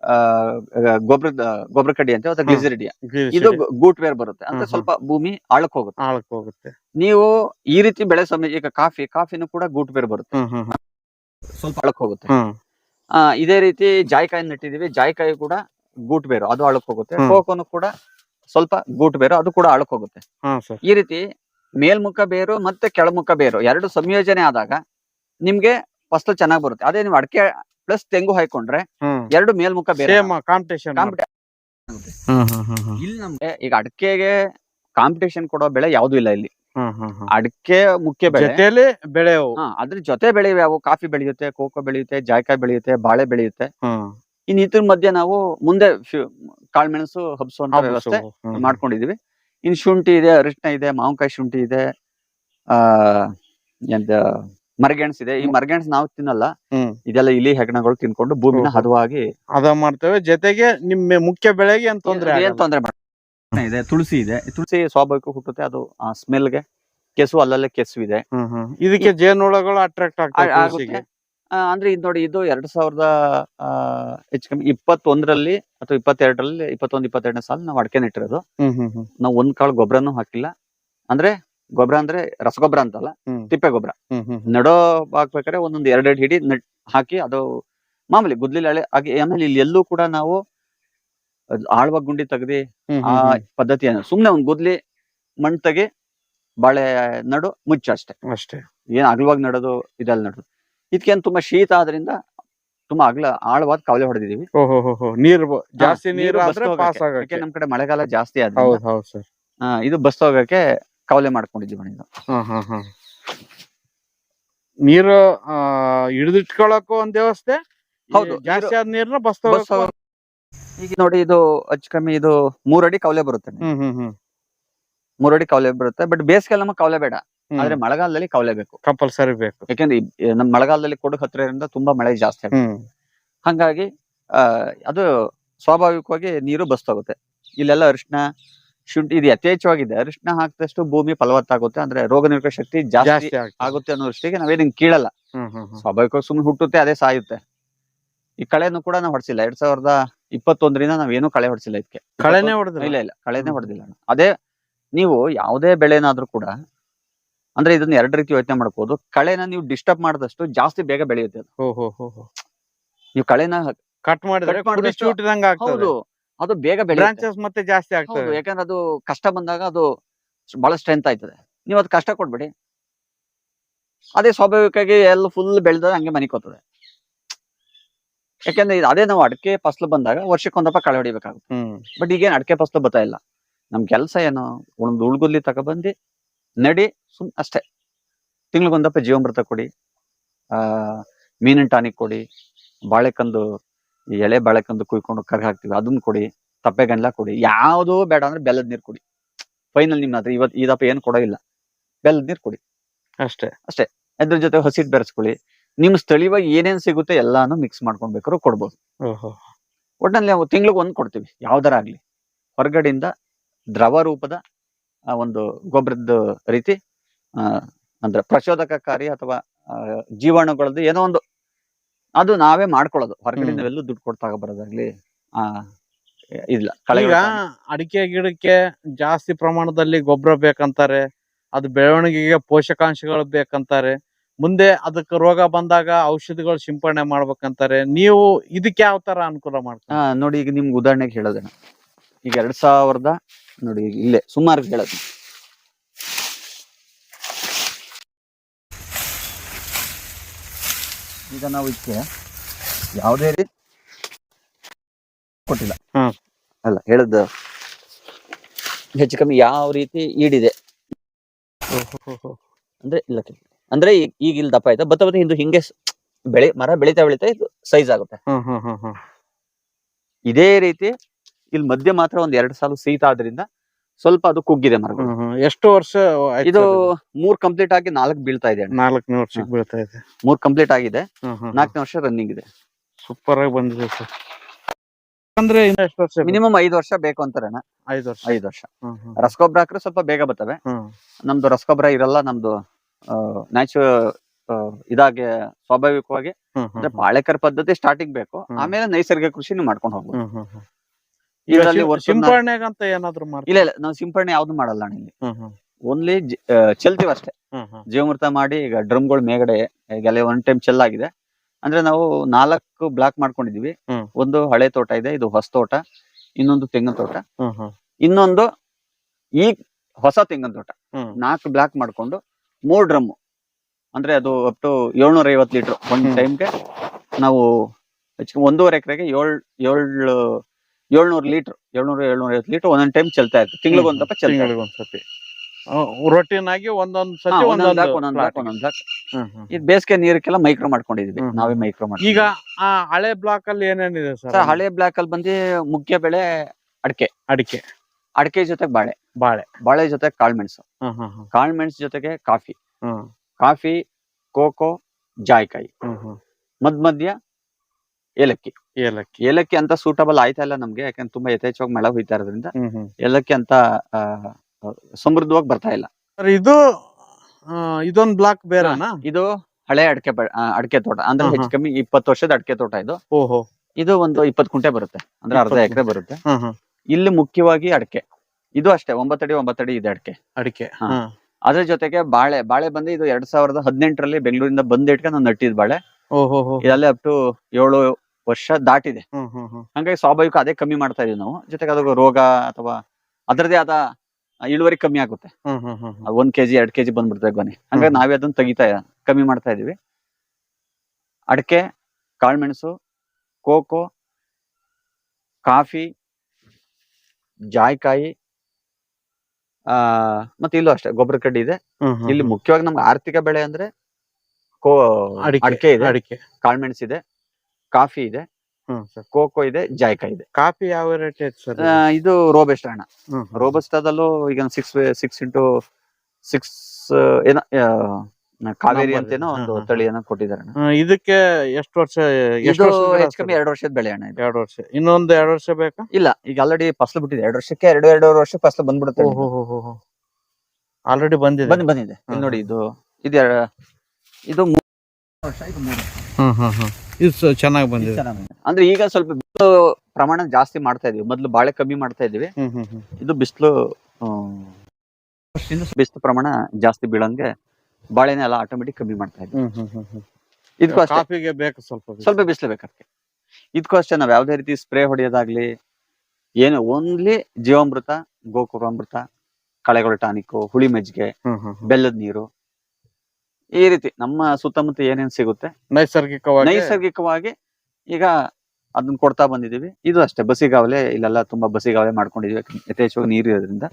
ಆ ಗೊಬ್ಬರ ಕಡ್ಡಿ ಅಂತ ಅಥವಾ ಹ್ಮ್. ಗ್ಲಿಸರಿಡಿಯಾ ಇದು ಗೂಟ್ ವೇರ್ ಬರುತ್ತೆ. ಅಂದ್ರೆ ಹ್ಮ್, ಹ್ಮ್. ಸ್ವಲ್ಪ ಭೂಮಿ ಆಳಕ್ ಹೋಗುತ್ತೆ. ಆಳಕ್ ಹೋಗುತ್ತೆ. ನೀವು ಈ ರೀತಿ ಬೆಳೆ ಸಮಯ ಈಗ ಕಾಫಿ ಕಾಫಿನೂ ಕೂಡ ಗೂಟ್ ವೇರ್ ಬರುತ್ತೆ. ಹ್ಮ್ ಹ್ಮ್ ಹ್ಮ್. ಸ್ವಲ್ಪ ಆಳಕ್ ಹೋಗುತ್ತೆ. ಹ್ಮ್. ಆ, ಇದೇ ರೀತಿ ಜಾಯ್ಕಾಯಿ ನೆಟ್ಟಿದೀವಿ ಜಾಯ್ಕಾಯಿ ಕೂಡ ಗೂಟ್ ಬೇರು ಅದು ಆಳಕ್ ಹೋಗುತ್ತೆ. ಹ್ಮ್. ಕೋಕೋನು ಕೂಡ ಸ್ವಲ್ಪ ಗೂಟ್ ಬೇರು ಅದು ಕೂಡ ಆಳಕ್ ಹೋಗುತ್ತೆ. ಸರ್. ಈ ರೀತಿ ಮೇಲ್ಮುಖ ಬೇರು ಮತ್ತೆ ಕೆಳಮುಖ ಬೇರು ಎರಡು ಸಂಯೋಜನೆ ಆದಾಗ ನಿಮ್ಗೆ ಫಸ್ಟ್ ಚೆನ್ನಾಗಿ ಬರುತ್ತೆ. ಅದೇ ನೀವು ಅಡಕೆ ಪ್ಲಸ್ ತೆಂಗು ಹಾಕೊಂಡ್ರೆ ಎರಡು ಮೇಲ್ಮುಖ ಬೇರೆ ಕಾಂಪಿಟೇಷನ್ ಇಲ್ಲಿ ನಮ್ಗೆ ಈಗ ಅಡಕೆಗೆ ಕಾಂಪಿಟೇಷನ್ ಕೊಡೋ ಬೆಳೆ ಯಾವ್ದು ಇಲ್ಲ ಇಲ್ಲಿ. ಅಡಕೆ ಮುಖ್ಯ ಬೆಳೆ. ಬೆಳೆ ಬೆಳೆಯವು. ಅದ್ರ ಜೊತೆ ಬೆಳೆಯುವ ಯಾವ ಕಾಫಿ ಬೆಳೆಯುತ್ತೆ ಕೋಕೋ ಬೆಳೆಯುತ್ತೆ ಜಾಯ್ಕಾಯಿ ಬೆಳೆಯುತ್ತೆ ಬಾಳೆ ಬೆಳೆಯುತ್ತೆ. ಇನ್ ಇದ್ರ ಮಧ್ಯೆ ನಾವು ಮುಂದೆ ಕಾಳುಮೆಣಸು ಕಾಳ್ಮೆಣಸು ಹಬ್ಸುವಂತ ವ್ಯವಸ್ಥೆ ಮಾಡ್ಕೊಂಡಿದೀವಿ. ಇನ್ ಶುಂಠಿ ಇದೆ ಅರಿಶಿನ ಇದೆ ಮಾವಿನಕಾಯಿ ಶುಂಠಿ ಇದೆ ಆ ಎಂತ ಮರಗೆಣಸ್ ಇದೆ. ಈ ಮರಗೆಣಸ್ ನಾವು ತಿನ್ನಲ್ಲ. ಇದೆಲ್ಲ ಇಲಿ ಹೆಗ್ಣಗಳು ತಿನ್ಕೊಂಡು ಭೂಮಿನ ಹದವಾಗಿ ಹದ ಮಾಡ್ತೇವೆ. ಜೊತೆಗೆ ನಿಮ್ಮ ಮುಖ್ಯ ಬೆಳೆಗೆ ಏನ್ ತೊಂದ್ರೆ ಏನ್ ತೊಂದ್ರೆ ಇದೆ ತುಳಸಿ ಇದೆ. ತುಳಸಿ ಸ್ವಾಭಾವಿಕ ಹುಟ್ಟುತ್ತೆ. ಅದು ಸ್ಮೆಲ್ಗೆ ಕೆಸು ಅಲ್ಲಲ್ಲೇ ಕೆಸು ಇದೆ. ಇದಕ್ಕೆ ಜೇನುಳಗಳು ಅಟ್ರಾಕ್ಟ್ ಆಗ್ತವೆ ಆಗುತ್ತೆ. ಅಂದ್ರೆ ಇದು ನೋಡಿ ಇದು ಎರಡ್ ಸಾವಿರದ ಹೆಚ್ಚು ಕಮ್ಮಿ ಇಪ್ಪತ್ತೊಂದರಲ್ಲಿ ಅಥವಾ ಇಪ್ಪತ್ತೆರಡರಲ್ಲಿ ಇಪ್ಪತ್ತೊಂದು ಇಪ್ಪತ್ತೆರಡನೇ ಸಾಲ ನಾವು ಅಡಕೆ ನೆಟ್ಟಿರೋದು ನಾವು ಒಂದ್ ಕಾಳು ಗೊಬ್ಬರನೂ ಹಾಕಿಲ್ಲ. ಅಂದ್ರೆ ಗೊಬ್ಬರ ಅಂದ್ರೆ ರಸಗೊಬ್ಬರ ಅಂತಲ್ಲ ತಿಪ್ಪೆ ಗೊಬ್ಬರ. ನಡೋ ಹಾಕ್ಬೇಕಾದ್ರೆ ಒಂದೊಂದು ಎರಡೆರಡು ಹಿಡಿ ನೆಟ್ ಹಾಕಿ ಅದು ಮಾಮೂಲಿ ಗುದ್ಲಿ ಹಳೆ ಹಾಗೆ ಆಮೇಲೆ ಇಲ್ಲಿ ಎಲ್ಲೂ ಕೂಡ ನಾವು ಆಳ್ವಾಗ ಗುಂಡಿ ತೆಗ್ದಿ ಆ. ಪದ್ಧತಿಯನ್ನು ಸುಮ್ನೆ ಒಂದ್ ಗುದ್ಲಿ ಮಣ್ಣು ತೆಗಿ ಬಾಳೆ ನಡು ಮುಚ್ಚ ಅಷ್ಟೇ. ಅಷ್ಟೇ. ಏನ್ ಅಗಲವಾಗಿ ನಡೋದು ಇದೆಲ್ಲ ನಡೋದು. ಇದಕ್ಕೇನು ತುಂಬಾ ಶೀತ ಆದ್ರಿಂದ ತುಂಬಾ ಅಗ್ಲ ಆಳವಾದ ಕವಲೆ ಹೊಡೆದಿದೀವಿ. ನೀರ್ ಜಾಸ್ತಿ ನೀರ್ ಪಾಸ್ ಆಗಕ್ಕೆ. ನಮ್ ಕಡೆ ಮಳೆಗಾಲ ಜಾಸ್ತಿ ಸರ್. ಇದು ಬಸ್ ಹೋಗಕ್ಕೆ ಕವಲೆ ಮಾಡ್ಕೊಂಡಿದ್ದೀವಿ ಅಣ್ಣ ಇದು ನೀರು ಹಿಡಿದಿಟ್ಕೊಳಕ್ಕೂ ಒಂದ್ ವ್ಯವಸ್ಥೆ. ಹೌದು, ಜಾಸ್ತಿ ಆದ ನೀರ್ನ ಬಸ್ ಈಗ ನೋಡಿ ಇದು ಹೆಚ್ಚು ಕಮ್ಮಿ ಇದು ಮೂರಡಿ ಕವಲೆ ಬರುತ್ತೆ. ಮೂರಡಿ ಕವಲೆ ಬರುತ್ತೆ ಬಟ್ ಬೇಸಿಗೆ ನಮಗೆ ಕವಲೆ ಬೇಡ. ಆದ್ರೆ ಮಳೆಗಾಲದಲ್ಲಿ ಕವಲೆ ಬೇಕು. ಕಂಪಲ್ಸರಿ ಬೇಕು. ಯಾಕೆಂದ್ರೆ ನಮ್ ಮಳೆಗಾಲದಲ್ಲಿ ಕೊಡಗು ಹತ್ತಿರದಿಂದ ತುಂಬಾ ಮಳೆ ಜಾಸ್ತಿ ಆಗುತ್ತೆ. ಹಂಗಾಗಿ ಅದು ಸ್ವಾಭಾವಿಕವಾಗಿ ನೀರು ಬಸ್ತೋಗುತ್ತೆ. ಇಲ್ಲೆಲ್ಲ ಅರಿಶಿನ ಶುಂಠಿ ಇದು ಯಥೇಚ್ಛವಾಗಿದೆ. ಅರಿಶಿನ ಹಾಕಿದಷ್ಟು ಭೂಮಿ ಫಲವತ್ತಾಗುತ್ತೆ. ಅಂದ್ರೆ ರೋಗ ನಿರೋಧಕ ಶಕ್ತಿ ಜಾಸ್ತಿ ಆಗುತ್ತೆ. ಅನ್ನೋ ದೃಷ್ಟಿಗೆ ನಾವೇನ್ ಕೀಳಲ್ಲ. ಸ್ವಾಭಾವಿಕವಾಗಿ ಸುಮ್ಮನೆ ಹುಟ್ಟುತ್ತೆ ಅದೇ ಸಾಯುತ್ತೆ. ಈ ಕಳೆನೂ ಕೂಡ ನಾವು ಹೊಡ್ಸಿಲ್ಲ. ಎರಡ್ ಸಾವಿರದ ಇಪ್ಪತ್ತೊಂದರಿಂದ ನಾವೇನು ಕಳೆ ಹೊಡಿಸಿಲ್ಲ ಇದಕ್ಕೆ. ಕಳೆನೇ ಹೊಡೆದಿಲ್ಲ? ಇಲ್ಲ ಇಲ್ಲ. ಕಳೆನೇ. ಹೊಡೆದಿಲ್ಲ. ಅದೇ ನೀವು ಯಾವುದೇ ಬೆಳೆನಾದ್ರೂ ಕೂಡ ಅಂದ್ರೆ ಇದನ್ನ ಎರಡು ರೀತಿ ಯೋಚನೆ ಮಾಡ್ಬೋದು. ಕಳೆನ ನೀವು ಡಿಸ್ಟರ್ಬ್ ಮಾಡಿದಷ್ಟು ಜಾಸ್ತಿ ಬೇಗ ಬೆಳೆಯುತ್ತೆ ಅದು. ನೀವು ಕಳೆನ ಕಟ್ ಮಾಡಿದ್ರೆ Cut ಮಾಡಿದಷ್ಟು- ಕುಡಿ ಚೂಟಿದಂಗ ಆಗ್ತದೆ. ಹೌದು ಅದು ಬೇಗ ಬೆಳೆಯುತ್ತೆ. ಬ್ರಾಂಚಸ್ ಮತ್ತೆ ಜಾಸ್ತಿ ಹೌದು ಆಗ್ತವೆ ಯಾಕಂದ್ರೆ ಅದು ಕಷ್ಟ ಬಂದಾಗ ಅದು ಬಹಳ ಸ್ಟ್ರೆಂತ್ ಆಯ್ತದೆ. ನೀವು ಅದು ಕಷ್ಟ ಕೊಡ್ಬೇಡಿ. ಅದೇ ಸ್ವಾಭಾವಿಕವಾಗಿ ಎಲ್ಲ ಫುಲ್ ಬೆಳೆದ ಹಂಗೆ ಮನಿಕೋತದೆ. ಯಾಕಂದ್ರೆ ಇದು ಅದೇ ನಾವು ಅಡಕೆ ಫಸಲು ಬಂದಾಗ ವರ್ಷಕ್ಕೊಂದಪ್ಪ ಕಳೆ ಹೊಡಿಬೇಕಾಗುತ್ತೆ. ಹ್ಮ್. ಬಟ್ ಈಗೇನು ಅಡಕೆ ಫಸ್ಲು ಬರ್ತಾ ಇಲ್ಲ. ನಮ್ ಕೆಲಸ ಏನು ಒಂದು ಉಳ್ಗುದ್ಲಿ ತಗೊಬಂದು ನಡಿ ಸುಮ್ ಅಷ್ಟೇ. ತಿಂಗ್ಳಿಗೊಂದಪ್ಪ ಜೀವಮೃತ ಕೊಡಿ ಆ ಮೀನಿನ ಟಾನಿಕ್ ಕೊಡಿ ಬಾಳೆಕಂದು ಎಳೆ ಬಾಳೆಕಂದು ಕುಯ್ಕೊಂಡು ಕರ್ಗ ಹಾಕ್ತೀವಿ ಅದನ್ನ ಕೊಡಿ ತಪ್ಪೆ ಗಂಡ್ಲ ಕೊಡಿ ಯಾವುದೋ ಬೇಡ ಅಂದ್ರೆ ಬೆಲ್ಲದ ನೀರು ಕೊಡಿ. ಫೈನಲ್ ನಿಮ್ಮ ಹತ್ರ ಇವತ್ತು ಇದಪ್ಪ ಏನು ಇಲ್ಲ. ಬೆಲ್ಲದ ನೀರು ಕೊಡಿ. ಅಷ್ಟೇ. ಅಷ್ಟೇ. ಅದ್ರ ಜೊತೆ ಹಸಿಟ್ ಬೆರೆಸ್ಕೊಳ್ಳಿ. ನಿಮ್ ಸ್ಥಳೀಯವಾಗಿ ಏನೇನ್ ಸಿಗುತ್ತೆ ಎಲ್ಲಾನು ಮಿಕ್ಸ್ ಮಾಡ್ಕೊಂಡ್ ಬೇಕಾದ್ರೂ ಕೊಡ್ಬೋದು ಒಟ್ಟಿನಲ್ಲಿ ನಾವು ತಿಂಗ್ಳಿಗೆ ಒಂದ್ ಕೊಡ್ತೀವಿ ಯಾವ್ದಾರ ಆಗ್ಲಿ. ಹೊರಗಡೆಯಿಂದ ದ್ರವ ರೂಪದ ಆ ಒಂದು ಗೊಬ್ಬರದ ರೀತಿ ಅಂದ್ರೆ ಪ್ರಚೋದಕಕಾರಿ ಅಥವಾ ಜೀವಾಣುಗಳದ್ದು ಏನೋ ಒಂದು ಅದು ನಾವೇ ಮಾಡ್ಕೊಳ್ಳೋದು. ಹೊರಗಡೆ. ನಾವೆಲ್ಲೂ ದುಡ್ಡು ಕೊಡ್ತಾ ಬರೋದಾಗ್ಲಿ ಆ ಇಲ್ಲ ಈಗ ಅಡಿಕೆ ಗಿಡಕ್ಕೆ ಜಾಸ್ತಿ ಪ್ರಮಾಣದಲ್ಲಿ ಗೊಬ್ಬರ ಬೇಕಂತಾರೆ ಅದು ಬೆಳವಣಿಗೆಗೆ ಪೋಷಕಾಂಶಗಳು ಬೇಕಂತಾರೆ ಮುಂದೆ ಅದಕ್ಕೆ ರೋಗ ಬಂದಾಗ ಔಷಧಿಗಳು ಸಿಂಪಡಣೆ ಮಾಡ್ಬೇಕಂತಾರೆ ನೀವು ಇದಕ್ಕೆ ಯಾವ ತರ ಅನುಕೂಲ ಮಾಡ್ತೀರಾ? ನೋಡಿ ಈಗ ನಿಮ್ಗೆ ಉದಾಹರಣೆಗೆ ಹೇಳೋದೇನ. ಈಗ ಎರಡ್ ಸಾವಿರದ ನೋಡಿ ಇಲ್ಲೇ ಸುಮಾರು ಹೇಳೋದು ಈಗ ನಾವು ಇದಕ್ಕೆ ಯಾವುದೇ ರೀತಿ ಕೊಟ್ಟಿಲ್ಲ. ಹ್ಮ್. ಅಲ್ಲ ಹೇಳದ್ದು ಹೆಚ್ಚು ಕಮ್ಮಿ ಯಾವ ರೀತಿ ಈಡಿದೆ. ಅಂದ್ರೆ ಇಲ್ಲ ಅಂದ್ರೆ ಈಗ ಇಲ್ಲಿ ದಪ್ಪ ಆಯ್ತಾ? ಬತ್ತ ಬತ್ತ ಇದು ಹಿಂಗೆ ಬೆಳೆ ಮರ ಬೆಳಿತಾ ಬೆಳಿತಾ ಇದು ಸೈಜ್ ಆಗುತ್ತೆ. ಇದೇ ರೀತಿ ಇಲ್ಲಿ ಮಧ್ಯೆ ಮಾತ್ರ ಒಂದ್ ಎರಡು ಸಾಲು ಸೀತ ಆದ್ರಿಂದ ಸ್ವಲ್ಪ ಅದು ಕುಗ್ಗಿದೆ ಮರಗಳು. ಎಷ್ಟು ವರ್ಷ ಆಯ್ತು ಇದು ಮೂರ್ ಕಂಪ್ಲೀಟ್ ಆಗಿ ನಾಲ್ಕು ಬೀಳ್ತಾ ಇದೆ. ನಾಲ್ಕನೇ ವರ್ಷಕ್ಕೆ ಬೀಳ್ತಾ ಇದೆ. ಮೂರ್ ಕಂಪ್ಲೀಟ್ ಆಗಿದೆ. ನಾಲ್ಕನೇ ವರ್ಷ ರನ್ನಿಂಗ್ ಇದೆ. ಸೂಪರ್ ಆಗಿ ಬಂದಿದೆ ಸರ್. ಅಂದ್ರೆ ಇನ್ನ ಎಷ್ಟು ವರ್ಷ ಮಿನಿಮಮ್ ಐದು ವರ್ಷ ಬೇಕು ಅಂತಾರೆ ಐದು ವರ್ಷ. ಐದು ರಸಗೊಬ್ಬರ ಹಾಕ್ರೆ ಸ್ವಲ್ಪ ಬೇಗ ಬರ್ತವೆ. ನಮ್ದು ರಸಗೊಬ್ಬರ ಇರಲ್ಲ ನಮ್ದು ನ್ಯಾಚುರ ಇದಾಗೆ ಸ್ವಾಭಾವಿಕವಾಗಿ ಅಂದ್ರೆ ಬಾಳೆಕರ್ ಪದ್ಧತಿ ಸ್ಟಾರ್ಟಿಂಗ್ ಬೇಕು. ಆಮೇಲೆ ನೈಸರ್ಗಿಕ ಕೃಷಿನೂ ಮಾಡ್ಕೊಂಡು ಹೋಗ್ಬೋದು. ಅಂತ ಏನಾದ್ರು ಇಲ್ಲ ಇಲ್ಲ ನಾವು ಸಿಂಪಡಣೆ ಯಾವ್ದು ಮಾಡಲ್ಲ ಅಣ್ಣ ಇಲ್ಲಿ. ಓನ್ಲಿ ಚೆಲ್ತೀವಿ ಅಷ್ಟೇ. ಜೀವಮೃತ ಮಾಡಿ ಈಗ ಡ್ರಮ್ಗಳು ಮೇಗಡೆ ಈಗೆಲ್ಲ ಒನ್ ಟೈಮ್ ಚೆಲ್ಲಾಗಿದೆ ಅಂದ್ರೆ ನಾವು ನಾಲ್ಕು ಬ್ಲಾಕ್ ಮಾಡ್ಕೊಂಡಿದೀವಿ ಒಂದು ಹಳೆ ತೋಟ ಇದೆ ಇದು ಹೊಸ ತೋಟ ಇನ್ನೊಂದು ತೆಂಗಿನ ತೋಟ. ಇನ್ನೊಂದು ಈ ಹೊಸ ತೆಂಗಿನ ತೋಟ. ನಾಲ್ಕು ಬ್ಲಾಕ್ ಮಾಡ್ಕೊಂಡು ಮೂರ್ ಡ್ರಮ್ ಅಂದ್ರೆ ಅದು ಅಪ್ ಟು ಏಳ್ನೂರ ಐವತ್ತು ಲೀಟರ್ ಒಂದ್. ಟೈಮ್ಗೆ ನಾವು ಒಂದೂವರೆ ಎಕರೆಗೆ ಏಳ್ ಏಳು ಏಳ್ನೂರು ಲೀಟರ್ ಏಳ್ನೂರು ಏಳ್ನೂರ ಐವತ್ತು ಲೀಟರ್ ಒಂದೊಂದು ಟೈಮ್ ಚಲ್ತಾ ಇತ್ತು ತಿಂಗಳಿಗೆ ಒಂದಪ್ಪ ಚಲ್ತಾ ಚೆಲ್ತಾ ಸತಿ ಒಂದ್ಸತಿ. ರೊಟೀನ್ ಆಗಿ ಒಂದೊಂದ್ ಹಾ, ಸತಿ ಒಂದೊಂದ್ ಒಂದೊಂದು ಬ್ಲಾಕ್ ಒಂದೊಂದ್ ಬ್ಲಾಕ್ plot. ಒಂದೊಂದ್ ಬ್ಲಾಕ್ ಹ್ಮ್ ಹ್ಮ್. ಇದು ಬೇಸಿಗೆ ನೀರಕ್ಕೆಲ್ಲ ಮೈಕ್ರೋ ಮಾಡ್ಕೊಂಡಿದ್ವಿ. ಹ್ಮ್. ನಾವೇ ಮೈಕ್ರೋ ಮಾಡಿ ಈಗ ಆ ಹಳೆ ಬ್ಲಾಕ್ ಅಲ್ಲಿ ಏನೇನಿದೆ ಸರ್? ಸರ್ ಹಳೆ ಬ್ಲಾಕ್ ಅಲ್ಲಿ ಬಂದು ಮುಖ್ಯ ಬೆಳೆ ಅಡಿಕೆ. ಅಡಿಕೆ. ಅಡಿಕೆ ಜೊತೆಗೆ ಬಾಳೆ. ಬಾಳೆ. ಬಾಳೆ ಜೊತೆಗೆ ಕಾಳ್ಮೆಣಸು ಹ್ಮ್ ಹ್ಮ್ ಹ್ಮ್. ಕಾಳ್ಮೆಣಸು ಜೊತೆಗೆ ಕಾಫಿ. ಹ್ಮ್. ಕಾಫಿ ಕೋಕೋ ಜಾಯ್ಕಾಯಿ. ಹ್ಮ್ ಹ್ಮ್. ಮಧ್ಯ ಮಧ್ಯ ಏಲಕ್ಕಿ. ಏಲಕ್ಕಿ. ಏಲಕ್ಕಿ ಅಂತ ಸೂಟಬಲ್ ಆಯ್ತಾ ಇಲ್ಲ ನಮ್ಗೆ ಯಾಕಂದ್ರೆ ತುಂಬಾ ಯಥೇಚ್ಛವಾಗಿ ಮಳೆ ಹೋಯ್ತಾ ಇರೋದ್ರಿಂದ ಹ್ಮ್ ಹ್ಮ್. ಏಲಕ್ಕಿ ಅಂತ ಆ, ಸಮೃದ್ಧವಾಗಿ ಬರ್ತಾ ಇಲ್ಲ. ಸರ್ ಇದು ಆ, ಇದೊಂದ್ ಬ್ಲಾಕ್ ಬೇರೆನಾ? ಇದು ಹಳೆ ಅಡಕೆ ಬೆ- ಆ, ಅಡಿಕೆ ತೋಟ ಅಂದ್ರೆ ಹೆಚ್ಚು ಕಮ್ಮಿ ಇಪ್ಪತ್ತು ವರ್ಷದ ಅಡಿಕೆ ತೋಟ ಇದು. ಓಹೋ. ಇದು ಒಂದು ಇಪ್ಪತ್ತು ಕುಂಟೆ ಬರುತ್ತೆ ಅಂದ್ರೆ ಅರ್ಧ ಎಕರೆ ಬರುತ್ತೆ. ಇಲ್ಲಿ ಮುಖ್ಯವಾಗಿ ಅಡಕೆ. ಇದು ಅಷ್ಟೇ ಒಂಬತ್ತಡಿ ಒಂಬತ್ತಡಿ ಇದೆ ಅಡಿಕೆ. ಅಡಿಕೆ ಹಾ. ಅದ್ರ ಜೊತೆಗೆ ಬಾಳೆ ಬಾಳೆ ಬಂದು ಇದು ಎರಡ್ ಸಾವಿರದ ಹದಿನೆಂಟರಲ್ಲಿ ಬೆಂಗಳೂರಿಂದ ಬಂದ್ ಇಟ್ಕೊಂಡು ನಟ್ಟಿದ್ ಬಾಳೆ. ಓಹೋ ಇದಲ್ಲೇ ಅಪ್ ಟು ಏಳು ವರ್ಷ ದಾಟಿದೆ. ಹಂಗಾಗಿ ಸ್ವಾಭಾವಿಕ ಅದೇ ಕಮ್ಮಿ ಮಾಡ್ತಾ ಇದೀವಿ ನಾವು. ಜೊತೆಗೆ ಅದು ರೋಗ ಅಥವಾ ಅದರದೇ ಆದ ಇಳುವರಿ ಕಮ್ಮಿ ಆಗುತ್ತೆ. ಒಂದ್ ಕೆಜಿ ಎರಡ್ ಕೆಜಿ ಬಂದ್ಬಿಡ್ತದೆ ಬನ್ನಿ ಹಂಗಾಗಿ. ನಾವೇ ಅದನ್ನ ತೆಗಿತಾ ಕಮ್ಮಿ ಮಾಡ್ತಾ ಇದೀವಿ. ಅಡಕೆ ಕಾಳುಮೆಣಸು ಕೋಕೋ ಕಾಫಿ ಜಾಯ್ಕಾಯಿ ಆ ಮತ್ತೆ ಇಲ್ಲೂ ಅಷ್ಟೇ ಗೊಬ್ಬರ ಕಡ್ಡಿ ಇದೆ. ಇಲ್ಲಿ ಮುಖ್ಯವಾಗಿ ನಮ್ಗೆ ಆರ್ಥಿಕ ಬೆಳೆ ಅಂದ್ರೆ ಕೋ ಅಡಿಕೆ ಇದೆ. ಅಡಿಕೆ. ಕಾಳುಮೆಣಸಿದೆ. ಇದೆ ಕಾಫಿ ಇದೆ ಹ್ಮ್. ಸರ್ ಕೋಕೋ ಇದೆ ಜಾಯ್ಕಾ ಇದೆ. ಕಾಫಿ ಯಾವ ರೇಟ್ ಸರ್? ಆ, ಇದು ರೋಬೆಸ್ಟ್ ಅಣ್ಣ. ಹ್ಮ್ ರೋಬಸ್ಟಾದಲ್ಲೂ ಈಗ ಸಿಕ್ಸ್ ಸಿಕ್ಸ್ ಇಂಟು ಸಿಕ್ಸ್ ಏನೋ ಆ, ಕಾವೇರಿ Number. ಅಂತೇನೋ ಒಂದು ತಳಿಯನ್ನ ಕೊಟ್ಟಿದ್ದಾರೆ ಅಣ್ಣ. ಹ್ಮ್, ಇದಕ್ಕೆ ಎಷ್ಟು ವರ್ಷ ಎಷ್ಟು ಇದು ಹೆಚ್ಚು ಕಮ್ಮಿ ಎರಡು ವರ್ಷದ ಬೆಳೆ ಅಣ್ಣ ಇದು. ಎರಡು ವರ್ಷ. ಇನ್ನೊಂದು ಎರಡು ವರ್ಷ ಬೇಕಾ? ಇಲ್ಲ ಈಗ ಆಲ್ರೆಡಿ ಫಸಲು ಬಿಟ್ಟಿದೆ. ಎರಡು ವರ್ಷಕ್ಕೆ ಎರಡು ಎರಡೂವರೆ ವರ್ಷ ಫಸಲು ಬಂದ್ಬಿಡುತ್ತೆ ಆಲ್ರೆಡಿ ಬಂದಿದೆ. ಬಂದ್ ಬಂದಿದೆ. ಇಲ್ಲಿ ನೋಡಿ ಇದು ಇದು ಎರ- ಇದು ಮೂರು ವರ್ಷ ಇದು ಮೂರು ವರ್ಷ. ಹ್ಮ್ ಹ್ಮ್ ಹ್ಮ್. ಇದು ಚೆನ್ನಾಗಿ ಬಂದಿದೆ. ಅಂದ್ರೆ ಈಗ ಸ್ವಲ್ಪ ಬಿಸಿಲು ಪ್ರಮಾಣ ಜಾಸ್ತಿ ಮಾಡ್ತಾ ಇದೀವಿ. ಮೊದಲು ಬಾಳೆ ಕಮ್ಮಿ ಮಾಡ್ತಾ ಇದೀವಿ. ಹ್ಮ್ ಹ್ಮ್ ಹ್ಮ್. ಇದು ಬಿಸಿಲು ಬಿಸಿಲು ಪ್ರಮಾಣ ಜಾಸ್ತಿ ಬೀಳಂಗೆ ಬಾಳೆನೆ ಎಲ್ಲ ಆಟೋಮೆಟಿಕ್ ಕಮ್ಮಿ ಮಾಡ್ತಾ ಇದ್ವಿ. ಹ್ಮ್ ಹ್ಮ್ ಹ್ಮ್ ಹ್ಮ್. ಇದಕ್ಕೂ ಅಷ್ಟೇ. ಕಾಫಿಗೆ ಬೇಕು ಸ್ವಲ್ಪ ಬಿಸಿ. ಸ್ವಲ್ಪ ಬಿಸಿಲು ಬೇಕಾಗ್ತದೆ ಇದಕ್ಕೂ ಅಷ್ಟೇ ನಾವ್ ಯಾವ್ದೇ ರೀತಿ ಸ್ಪ್ರೇ ಹೊಡೆಯೋದಾಗ್ಲಿ ಏನು ಓನ್ಲಿ ಜೀವಾಮೃತ ಗೋಕುರಾಮೃತ ಕಳೆಗಳ ಟಾನಿಕ್ ಹುಳಿ ಮಜ್ಜಿಗೆ ಹ್ಮ್ ಹ್ಮ್ ಹ್ಮ್. ಬೆಲ್ಲದ ನೀರು ಈ ರೀತಿ ನಮ್ಮ ಸುತ್ತಮುತ್ತ ಏನೇನ್ ಸಿಗುತ್ತೆ? ನೈಸರ್ಗಿಕವಾಗಿ ನೈಸರ್ಗಿಕವಾಗಿ ಈಗ ಅದನ್ನ ಕೊಡ್ತಾ ಬಂದಿದೀವಿ ಇದು ಅಷ್ಟೇ ಬಸಿಗಾವಲೆ ಇಲ್ಲೆಲ್ಲ ತುಂಬಾ ಬಸಿಗಾವಲೆ ಮಾಡ್ಕೊಂಡಿದೀವಿ ಯಥೇಚ್ಛವಾಗಿ ನೀರು ಇರೋದ್ರಿಂದ.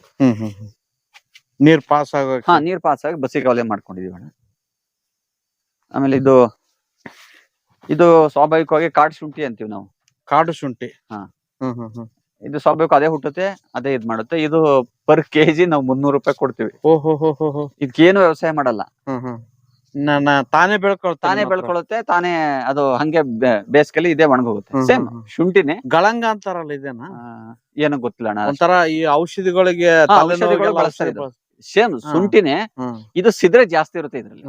ನೀರ್ ಪಾಸ್ ಆಗೋ ಹಾ ನೀರ್ ಪಾಸ್ ಆಗಿ ಬಸಿಗಾವಲೆ ಮಾಡ್ಕೊಂಡಿದೀವಿ ಅಣ್ಣ. ಆಮೇಲೆ ಇದು ಇದು ಸ್ವಾಭಾವಿಕವಾಗಿ ಕಾಡು ಶುಂಠಿ ಅಂತೀವಿ ನಾವು. ಕಾಡು ಶುಂಠಿ. ಹಾ. ಇದು ಸ್ವಾಭಾವಿಕ ಅದೇ ಹುಟ್ಟುತ್ತೆ ಅದೇ ಇದ್ ಮಾಡುತ್ತೆ. ಇದು ಪರ್ ಕೆಜಿ ನಾವು ಮುನ್ನೂರು ರೂಪಾಯಿ ಕೊಡ್ತೀವಿ. ಓಹೋ ಹೋ ಹೋ ಹೋ ಇದಕ್ಕೇನು ವ್ಯವಸಾಯ ಮಾಡಲ್ಲ. ತಾನೇ ಬೆಳ್ಕೊಳ್ತ ತಾನೇ ಬೆಳ್ಕೊಳ್ಳುತ್ತೆ ತಾನೇ ಅದು ಹಂಗೆ ಬೇಸಿಗೆಲಿ ಇದೇ ಒಣಗೋಗುತ್ತೆ. ಸೇಮ್. ಶುಂಠಿನೇ. ಗಳಂಗ ಅಂತಾರಲ್ಲ ಇದೇನಾ? ಏನೋ ಗೊತ್ತಿಲ್ಲ ಅಣ್ಣ. ಒಂಥರ ಈ ಔಷಧಿಗಳಿಗೆ ಬಳಸ್ತಾರೆ. ಸೇಮ್ ಶುಂಠಿನೆ ಇದು ಸಿದ್ರೆ ಜಾಸ್ತಿ ಇರುತ್ತೆ ಇದ್ರಲ್ಲಿ.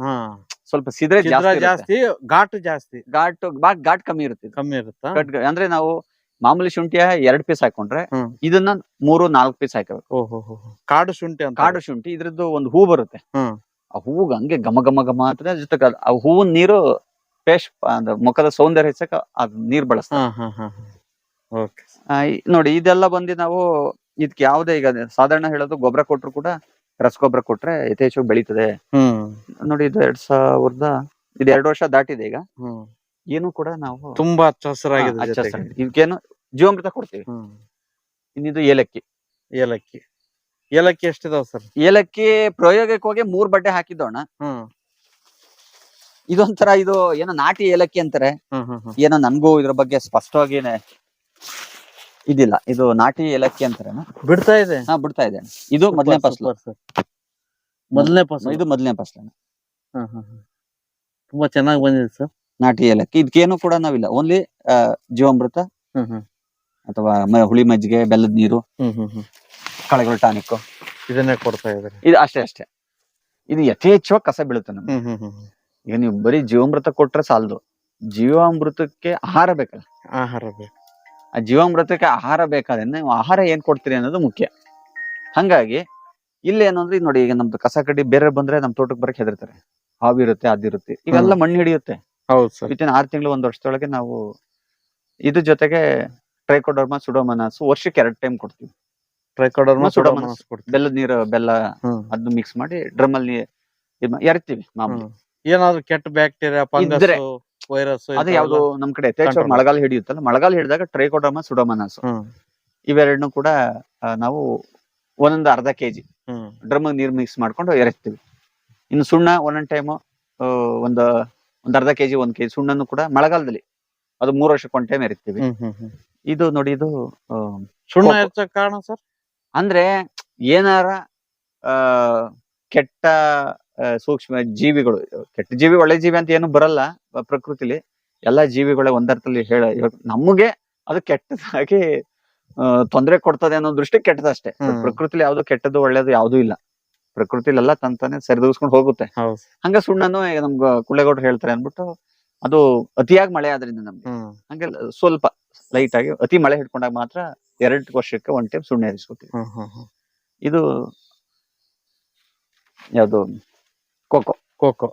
ಸ್ವಲ್ಪ ಸಿದ್ರೆ ಜಾಸ್ತಿ ಘಾಟ್ ಜಾಸ್ತಿ. ಘಾಟ್ ಘಾಟ್ ಕಮ್ಮಿ ಇರುತ್ತೆ ಕಮ್ಮಿ ಇರುತ್ತೆ? ಅಂದ್ರೆ ನಾವು ಮಾಮೂಲಿ ಶುಂಠಿಯ ಎರಡ್ ಪೀಸ್ ಹಾಕೊಂಡ್ರೆ ಇದನ್ನ ಮೂರು ನಾಲ್ಕು ಪೀಸ್ ಹಾಕಬೇಕು. ಕಾಡು ಶುಂಠಿ ಕಾಡು ಶುಂಠಿ ಇದ್ರದ್ದು ಒಂದು ಹೂ ಬರುತ್ತೆ. ಆ ಹೂವು ಹಂಗೆ ಘಮ ಘಮ ಘಮ ಅಂತ ಜೊತೆಗೆ ಅದ್- ಆ ಹೂವಿನ ನೀರು ಪೇಶ್ ಅಂದ್ರೆ ಮುಖದ ಸೌಂದರ್ಯ ಹೆಚ್ಚಕ ಅದ್ ನೀರ್ ಬಳಸ್ತಾರೆ. ಹಾ ಹಾ ಹಾ ಓಕೆ. ಆ, ಈ- ನೋಡಿ ಇದೆಲ್ಲ ಬಂದು ನಾವು ಇದಕ್ಕೆ ಯಾವ್ದೇ ಈಗ ಸಾಧಾರಣ ಹೇಳೋದು ಗೊಬ್ಬರ ಕೊಟ್ರು ಕೂಡ ರಸಗೊಬ್ಬರ ಕೊಟ್ರೆ ಯಥೇಚ್ಛವಾಗಿ ಬೆಳೀತದೆ. ಹ್ಮ್. ನೋಡಿ ಇದು ಎರಡ್ ಸಾವಿರದ ಇದು ಎರಡು ವರ್ಷ ದಾಟಿದೆ ಈಗ. ಹ್ಮ್. ಏನು ಕೂಡ ನಾವು ತುಂಬಾ ಹಚ್ಚ ಹಸಿರಾಗಿದೆ ಹಾ, ಹಚ್ಚ ಹಸಿರಾಗಿದೆ. ಇದಕ್ಕೇನು ಜೀವಾಮೃತ ಕೊಡ್ತೀವಿ. ಹ್ಮ್. ಇನ್ನಿದು ಏಲಕ್ಕಿ. ಏಲಕ್ಕಿ. ಏಲಕ್ಕಿ ಎಷ್ಟಿದಾವ್ ಸರ್? ಏಲಕ್ಕಿ ಪ್ರಯೋಗಕ್ಕೆ ಹೋಗಿ ಮೂರ್ ಬಡ್ಡೆ ಹಾಕಿದ್ದೋಣ ಹ್ಮ್. ಇದೊಂಥರ ಇದು ಏನೋ ನಾಟಿ ಏಲಕ್ಕಿ ಅಂತಾರೆ. ಹ್ಮ್ ಹ್ಮ್ ಹ್ಮ್. ಏನೋ ನನ್ಗೂ ಇದ್ರ ಬಗ್ಗೆ ಸ್ಪಷ್ಟವಾಗಿ ಇದಿಲ್ಲ. ಇದು ನಾಟಿ ಏಲಕ್ಕಿ ಅಂತಾರೆ ಬಿಡ್ತಾ ಇದೆ. ಹಾ ಬಿಡ್ತಾ ಇದೆ ಇದು ಮೊದಲನೇ ಫಸಲು. ಸರ್. ಮೊದಲನೇ ಫಸಲು. ಇದು ಮೊದಲನೇ ಫಸಲು ಹ್ಮ್ ಹ್ಮ್ ಹ್ಮ್. ತುಂಬಾ ಚೆನ್ನಾಗಿ ಬಂದಿದೆ ಸರ್. ನಾಟಿ ಏಲಕ್ಕಿ. ಇದಕ್ಕೇನು ಕೂಡ ನಾವಿಲ್ಲ. ಓನ್ಲಿ ಜೀವಾಮೃತ ಹ್ಮ್ ಹ್ಮ್. ಅಥವಾ ಮ- ಹುಳಿ ಮಜ್ಜಿಗೆ ಬೆಲ್ಲದ ನೀರು. ಹ್ಮ್ ಹ್ಮ್ ಹ್ಮ್. ಕಳೆಗಳು ಟಾನಿಕ್ ಇದನ್ನೇ ಕೊಡ್ತಾ ಇದ್ದಾರೆ. ಇದು ಅಷ್ಟೇ ಅಷ್ಟೇ. ಇದು ಯಥೇಚ್ಛವಾಗಿ ಕಸ ಬೀಳುತ್ತೆ ನಮ್ಗೆ ಹ್ಮ್ ಹ್ಮ್ ಹ್ಮ್. ಈಗ ನೀವು ಬರೀ ಜೀವಾಮೃತ ಕೊಟ್ರೆ ಸಾಲದು. ಜೀವಾಮೃತಕ್ಕೆ ಆಹಾರ ಬೇಕಲ್ಲ. ಆಹಾರ ಬೇಕು. ಆ ಜೀವಾಮೃತಕ್ಕೆ ಆಹಾರ ಬೇಕಾದ್ರೆ ನೀವು ಆಹಾರ ಏನ್ ಕೊಡ್ತೀರಿ ಅನ್ನೋದು ಮುಖ್ಯ. ಹಂಗಾಗಿ ಇಲ್ಲಿ ಏನಂದ್ರೆ ಈಗ ನೋಡಿ ಈಗ ನಮ್ದು ಕಸ ಕಡ್ಡಿ ಬೇರೆ ಬಂದ್ರೆ ನಮ್ ತೋಟಕ್ಕೆ ಬರಕ್ ಹೆದರ್ತಾರೆ. ಹಾವು ಇರುತ್ತೆ ಅದಿರುತ್ತೆ ಇವೆಲ್ಲ ಮಣ್ಣು ಹಿಡಿಯುತ್ತೆ. ಹೌದು ಸರ್. ವಿತಿನ್ ಆರು ತಿಂಗಳು ಒಂದ್ ವರ್ಷದೊಳಗೆ ನಾವು ಇದ್ರ ಜೊತೆಗೆ ಟ್ರೈಕೋಡರ್ಮಾ ಸುಡೋಮನಾಸು ವರ್ಷಕ್ಕೆ ಎರಡ್ ಟೈಮ್ ಕೊಡ್ತೀವಿ. ಟ್ರೈಕೋಡರ್ಮ ಮತ್ತೆ ಸುಡೋಮೋನಾಸ್ ಕೊಡ್ತೀವಿ. ಬೆಲ್ಲದ ನೀರು ಬೆಲ್ಲ ಹ್ಮ್. ಅದನ್ನ ಮಿಕ್ಸ್ ಮಾಡಿ ಡ್ರಮ್ ಅಲ್ಲಿ ಇದ್ ಮಾ- ಎರಿತೀವಿ ಮಾಮೂಲಿ. ಏನಾದ್ರು ಕೆಟ್ಟ ಬ್ಯಾಕ್ಟೀರಿಯಾ ಫಂಗಸ್ ವೈರಸ್ ಅದೇ ಯಾವ್ದು ನಮ್ ಕಡೆ Control. ಮಳೆಗಾಲ ಹಿಡಿಯುತ್ತಲ್ಲ ಮಳೆಗಾಲ ಹಿಡಿದಾಗ ಟ್ರೈಕೋಡರ್ಮ ಸುಡೋಮನಸ್ ಹ್ಮ್. ಇವೆರಡನ್ನು ಕೂಡ ಆ, ನಾವು ಒಂದೊಂದು ಅರ್ಧ ಕೆಜಿ ಹ್ಮ್. ಡ್ರಮ್ ನೀರ್ ಮಿಕ್ಸ್ ಮಾಡ್ಕೊಂಡು ಎರೆಸ್ತೀವಿ ಇನ್ನು ಸುಣ್ಣ ಒಂದೊಂದ್ ಟೈಮ್ ಒಂದು ಒಂದ್ ಅರ್ಧ ಕೆಜಿ ಒಂದ್ ಕೆಜಿ ಸುಣ್ಣನು ಕೂಡ ಮಳೆಗಾಲದಲ್ಲಿ ಅದು ಮೂರ್ ವರ್ಷಕ್ಕೆ ಒಂದ್ ಟೈಮ್ ಎರಿತೀವಿ. ಹ್ಮ್ ಹ್ಮ್ ಹ್ಮ್. ಇದು ನೋಡಿ ಇದು ಆ, ಸುಣ್ಣ ಕೋಕೋ. ಹೆಚ್ಚಕ್ ಕಾರಣ ಸರ್? ಅಂದ್ರೆ ಏನಾರ ಆ ಕೆಟ್ಟ ಸೂಕ್ಷ್ಮ ಜೀವಿಗಳು ಕೆಟ್ಟ ಜೀವಿ ಒಳ್ಳೆ ಜೀವಿ ಅಂತ ಏನು ಬರಲ್ಲ ಪ್ರಕೃತಿಲಿ. ಎಲ್ಲಾ ಜೀವಿಗಳೇ ಒಂದರ್ಥದಲ್ಲಿ ಹೇಳ ನಮಗೆ ಅದು ಕೆಟ್ಟದಾಗಿ ತೊಂದರೆ ಕೊಡ್ತದೆ ಅನ್ನೋ ದೃಷ್ಟಿ ಕೆಟ್ಟದಷ್ಟೇ. ಪ್ರಕೃತಿಲಿ ಯಾವ್ದು ಕೆಟ್ಟದ್ದು ಒಳ್ಳೇದು ಯಾವ್ದು ಇಲ್ಲ. ಪ್ರಕೃತಿಲೆಲ್ಲ ತಂತಾನೆ ಸರಿದೂಗಿಸ್ಕೊಂಡು ಹೋಗುತ್ತೆ. ಹಂಗ ಸುಣ್ಣನು ನಮ್ಗ ಕುಳ್ಳೆಗೌಡರು ಹೇಳ್ತಾರೆ ಅನ್ಬಿಟ್ಟು ಅದು ಅತಿಯಾಗಿ ಮಳೆ ಆದ್ರಿಂದ ನಮ್ಗೆ. ಹಂಗೆ ಸ್ವಲ್ಪ ಲೈಟ್ ಆಗಿ ಅತಿ ಮಳೆ ಹಿಡ್ಕೊಂಡಾಗ ಮಾತ್ರ ಎರಡ್ ವರ್ಷಕ್ಕೆ ಒನ್ ಟೈಮ್ ಸುಣ್ಣ ಹರಿಸ್ಕೊತೀವಿ ಹ್ಮ್ ಹ್ಮ್ ಹ್ಮ್. ಇದು ಯಾವುದು? ಕೋಕೋ. ಕೋಕೋ.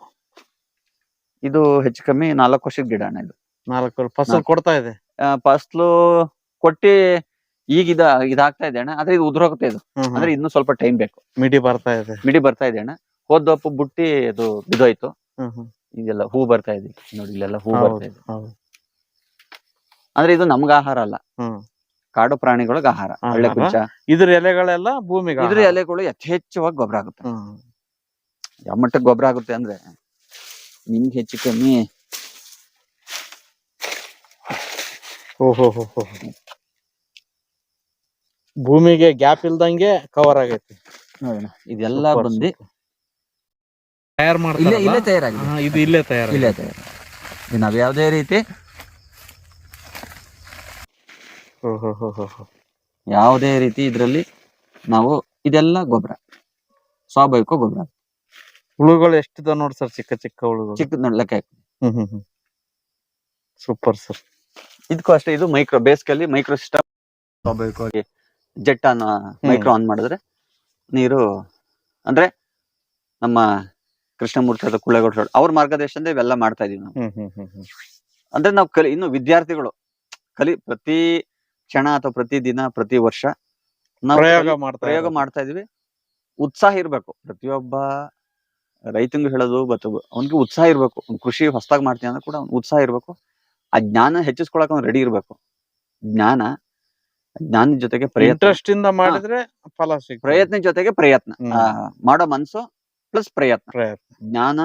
ಇದು ಹೆಚ್ಚು ಕಮ್ಮಿ ನಾಲ್ಕು ವರ್ಷದ ಗಿಡ ಅಣ್ಣ ಇದು. ನಾಲ್ಕು ಫಸಲ್ ನಾಲ್ಕು. ಕೊಡ್ತಾ ಇದೆ? ಫಸ್ಲು ಕೊಟ್ಟಿ ಈಗ ಇದ ಇದಾಗ್ತಾ ಇದೆ ಅಣ್ಣ. ಆದ್ರೆ ಇದು ಉದುರೋಗುತ್ತೆ ಇದು. ಹ್ಮ್ ಹ್ಮ್. ಅಂದ್ರೆ ಇನ್ನು ಸ್ವಲ್ಪ ಟೈಮ್ ಬೇಕು. ಮಿಡಿ ಬರ್ತಾ ಇದೆ. ಮಿಡಿ ಬರ್ತಾ ಇದೆ ಅಣ್ಣ. ಹೋದಪ್ಪು ಬುಟ್ಟಿ ಅದು ಬಿದೋಯ್ತು ಹ್ಮ್ ಹ್ಮ್. ಇದೆಲ್ಲ ಹೂ ಬರ್ತಾ ಇದೆ. ನೋಡಿ ಇಲ್ಲೆಲ್ಲ ಹೂ ಹೌದು ಬರ್ತಾ ಇದೆ. ಹೌದು. ಅಂದ್ರೆ ಇದು ನಮ್ಗ ಆಹಾರ ಅಲ್ಲ. ಹ್ಮ್. ಕಾಡು ಪ್ರಾಣಿಗಳಿಗೆ ಆಹಾರ. ಒಳ್ಳೆ ಕುಂಚ. ಇದ್ರ ಎಲೆಗಳೆಲ್ಲ ಭೂಮಿಗೆ ಇದ್ರ ಆಹಾರ. ಎಲೆಗಳು ಯಥೇಚ್ಛವಾಗಿ ಗೊಬ್ಬರ ಆಗುತ್ತೆ. ಹ್ಮ್. ಯಾವ ಮಟ್ಟಕ್ಕೆ ಗೊಬ್ಬರ ಆಗುತ್ತೆ ಅಂದ್ರೆ ನಿಮ್ಗೆ ಹೆಚ್ಚು ಕಮ್ಮಿ ಓಹೋ ಹೋ ಹೋ ಭೂಮಿಗೆ ಗ್ಯಾಪ್ ಇಲ್ದಂಗೆ ಕವರ್ ಆಗೈತಿ. ನೋಡೋಣ. ಇದೆಲ್ಲ Super, ಬಂದು ತಯಾರು ಇಲ್ಲೇ ತಯಾರಾಗಿ ಇಲ್ಲೇ ತಯಾರಾಗಿದೆ. ಇದು ಇಲ್ಲೇ ತಯಾರ ಇಲ್ಲೇ ತಯಾರ ಇದು ನಾವ್ ಯಾವ್ದೇ ರೀತಿ ಓಹೋ ಹೋ ಹೋ ಹೋ. ಯಾವುದೇ ರೀತಿ ಇದ್ರಲ್ಲಿ ನಾವು ಇದೆಲ್ಲ ಗೊಬ್ಬರ ಸ್ವಾಭಾವಿಕ ಗೊಬ್ಬರ. ಹುಳುಗಳು ಎಷ್ಟಿದ ನೋಡಿ ಸರ್ ಚಿಕ್ಕ ಚಿಕ್ಕ ಹುಳುಗಳು? ಚಿಕ್ಕ ಲೆಕ್ಕ ಹಾಕಿ. ಹ್ಮ್ ಹ್ಮ್ ಹ್ಮ್. Super sir. ಇದಕ್ಕೂ ಅಷ್ಟೇ ಇದು ಮೈಕ್ರೋ ಬೇಸಿಗೆಯಲ್ಲಿ ಮೈಕ್ರೋ ಸಿಸ್ಟಮ್. ಸ್ವಾಭಾವಿಕವಾಗಿ. ಜೆಟ್ ಅನ್ನ ಮೈಕ್ರೋ ಆನ್ ಮಾಡಿದ್ರೆ ನೀರು ಅಂದ್ರೆ ನಮ್ಮ ಕೃಷ್ಣಮೂರ್ತಿ ಅಥವಾ ಕುಳ್ಳೆಗೌಡ ಅವ್ರ ಮಾರ್ಗದರ್ಶನದ ಇವೆಲ್ಲ ಮಾಡ್ತಾ ಇದೀವಿ ನಾವು. ಅಂದ್ರೆ ನಾವು ಕಲಿ ಇನ್ನು ವಿದ್ಯಾರ್ಥಿಗಳು ಕಲಿ ಪ್ರತಿ ಕ್ಷಣ ಅಥವಾ ಪ್ರತಿ ದಿನ ಪ್ರತಿ ವರ್ಷ ನಾವು ಪ್ರಯೋಗ ಮಾಡ್ತಾ ಪ್ರಯೋಗ ಮಾಡ್ತಾ ಇದೀವಿ ಉತ್ಸಾಹ ಇರ್ಬೇಕು. ಪ್ರತಿಯೊಬ್ಬ ರೈತಂಗೂ ಹೇಳೋದು ಮತ್ತು ಅವನಿಗೆ ಉತ್ಸಾಹ ಇರ್ಬೇಕು. ಕೃಷಿ ಹೊಸದಾಗಿ ಮಾಡ್ತೀನಿ ಅಂದ್ರೆ ಕೂಡ ಅವ್ನ ಉತ್ಸಾಹ ಇರ್ಬೇಕು. ಆ ಜ್ಞಾನ ಹೆಚ್ಚಿಸ್ಕೊಳಕ್ ಅವ್ನು ರೆಡಿ ಇರ್ಬೇಕು. ಜ್ಞಾನ ಜ್ಞಾನದ ಜೊತೆಗೆ ಪ್ರಯತ್ನ. ಇಂಟ್ರೆಸ್ಟ್ ಇಂದ ಮಾಡಿದ್ರೆ ಫಲ ಸಿಗ ಪ್ರಯತ್ನ ಜೊತೆಗೆ ಪ್ರಯತ್ನ. ಮಾಡೋ ಮನ್ಸು ಪ್ಲಸ್ ಪ್ರಯತ್ನ. ಪ್ರಯತ್ನ. ಜ್ಞಾನ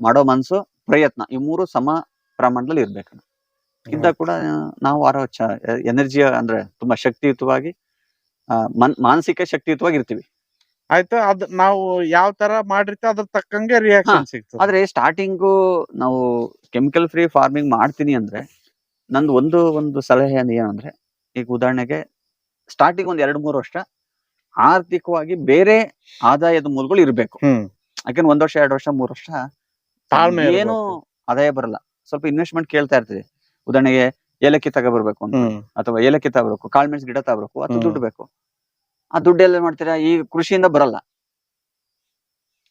ಮಾಡೋ ಮನ್ಸು ಪ್ರಯತ್ನ. ಈ ಮೂರು ಸಮ ಪ್ರಮಾಣದಲ್ಲಿ ಇರ್ಬೇಕು. ಇದ್ದಾಗ ಕೂಡ ನಾವು ಆರೋ ಎನರ್ಜಿ ಅಂದ್ರೆ ತುಂಬಾ ಶಕ್ತಿಯುತವಾಗಿ ಮಾನಸಿಕ ಶಕ್ತಿಯುತವಾಗಿ ಇರ್ತೀವಿ ಆಯ್ತು ಅದ್ ನಾವು ಯಾವ ತರ ಮಾಡಿರ್ತೀವಿ ಅದ್ರ ತಕ್ಕಂಗೆ ರಿಯಾಕ್ಷನ್ ಸಿಗ್ತದೆ. ಆದ್ರೆ ಸ್ಟಾರ್ಟಿಂಗು ನಾವು ಕೆಮಿಕಲ್ ಫ್ರೀ ಫಾರ್ಮಿಂಗ್ ಮಾಡ್ತೀನಿ ಅಂದ್ರೆ ನಂದು ಒಂದು ಒಂದು ಸಲಹೆ ಅಂದ್ರೆ ಏನಂದ್ರೆ ಈಗ ಉದಾಹರಣೆಗೆ ಸ್ಟಾರ್ಟಿಂಗ್ ಒಂದ್ ಎರಡ್ ಮೂರು ವರ್ಷ ಆರ್ಥಿಕವಾಗಿ ಬೇರೆ ಆದಾಯದ ಮೂಲಗಳು ಇರಬೇಕು. ಯಾಕಂದ್ರೆ ಒಂದ್ ವರ್ಷ ಎರಡು ವರ್ಷ ಮೂರು ವರ್ಷ ತಾಳ್ಮೆ ಏನು ಆದಾಯ ಬರಲ್ಲ. ಸ್ವಲ್ಪ ಇನ್ವೆಸ್ಟ್ಮೆಂಟ್ ಕೇಳ್ತಾ ಇರ್ತದೆ ಉದಾಹರಣೆಗೆ ಏಲಕ್ಕಿ ತಗೋಬರ್ಬೇಕು ಅಂತ. ಅಥವಾ ಏಲಕ್ಕಿ ತಗೋಬೇಕು ಕಾಳ್ಮೆಣಸ್ ಗಿಡ ತಗೋಬೇಕು ಅಥವಾ. ದುಡ್ಡು ಬೇಕು. ಆ ದುಡ್ಡು ಎಲ್ಲ ಮಾಡ್ತೀರಾ ಈ ಕೃಷಿಯಿಂದ ಬರಲ್ಲ.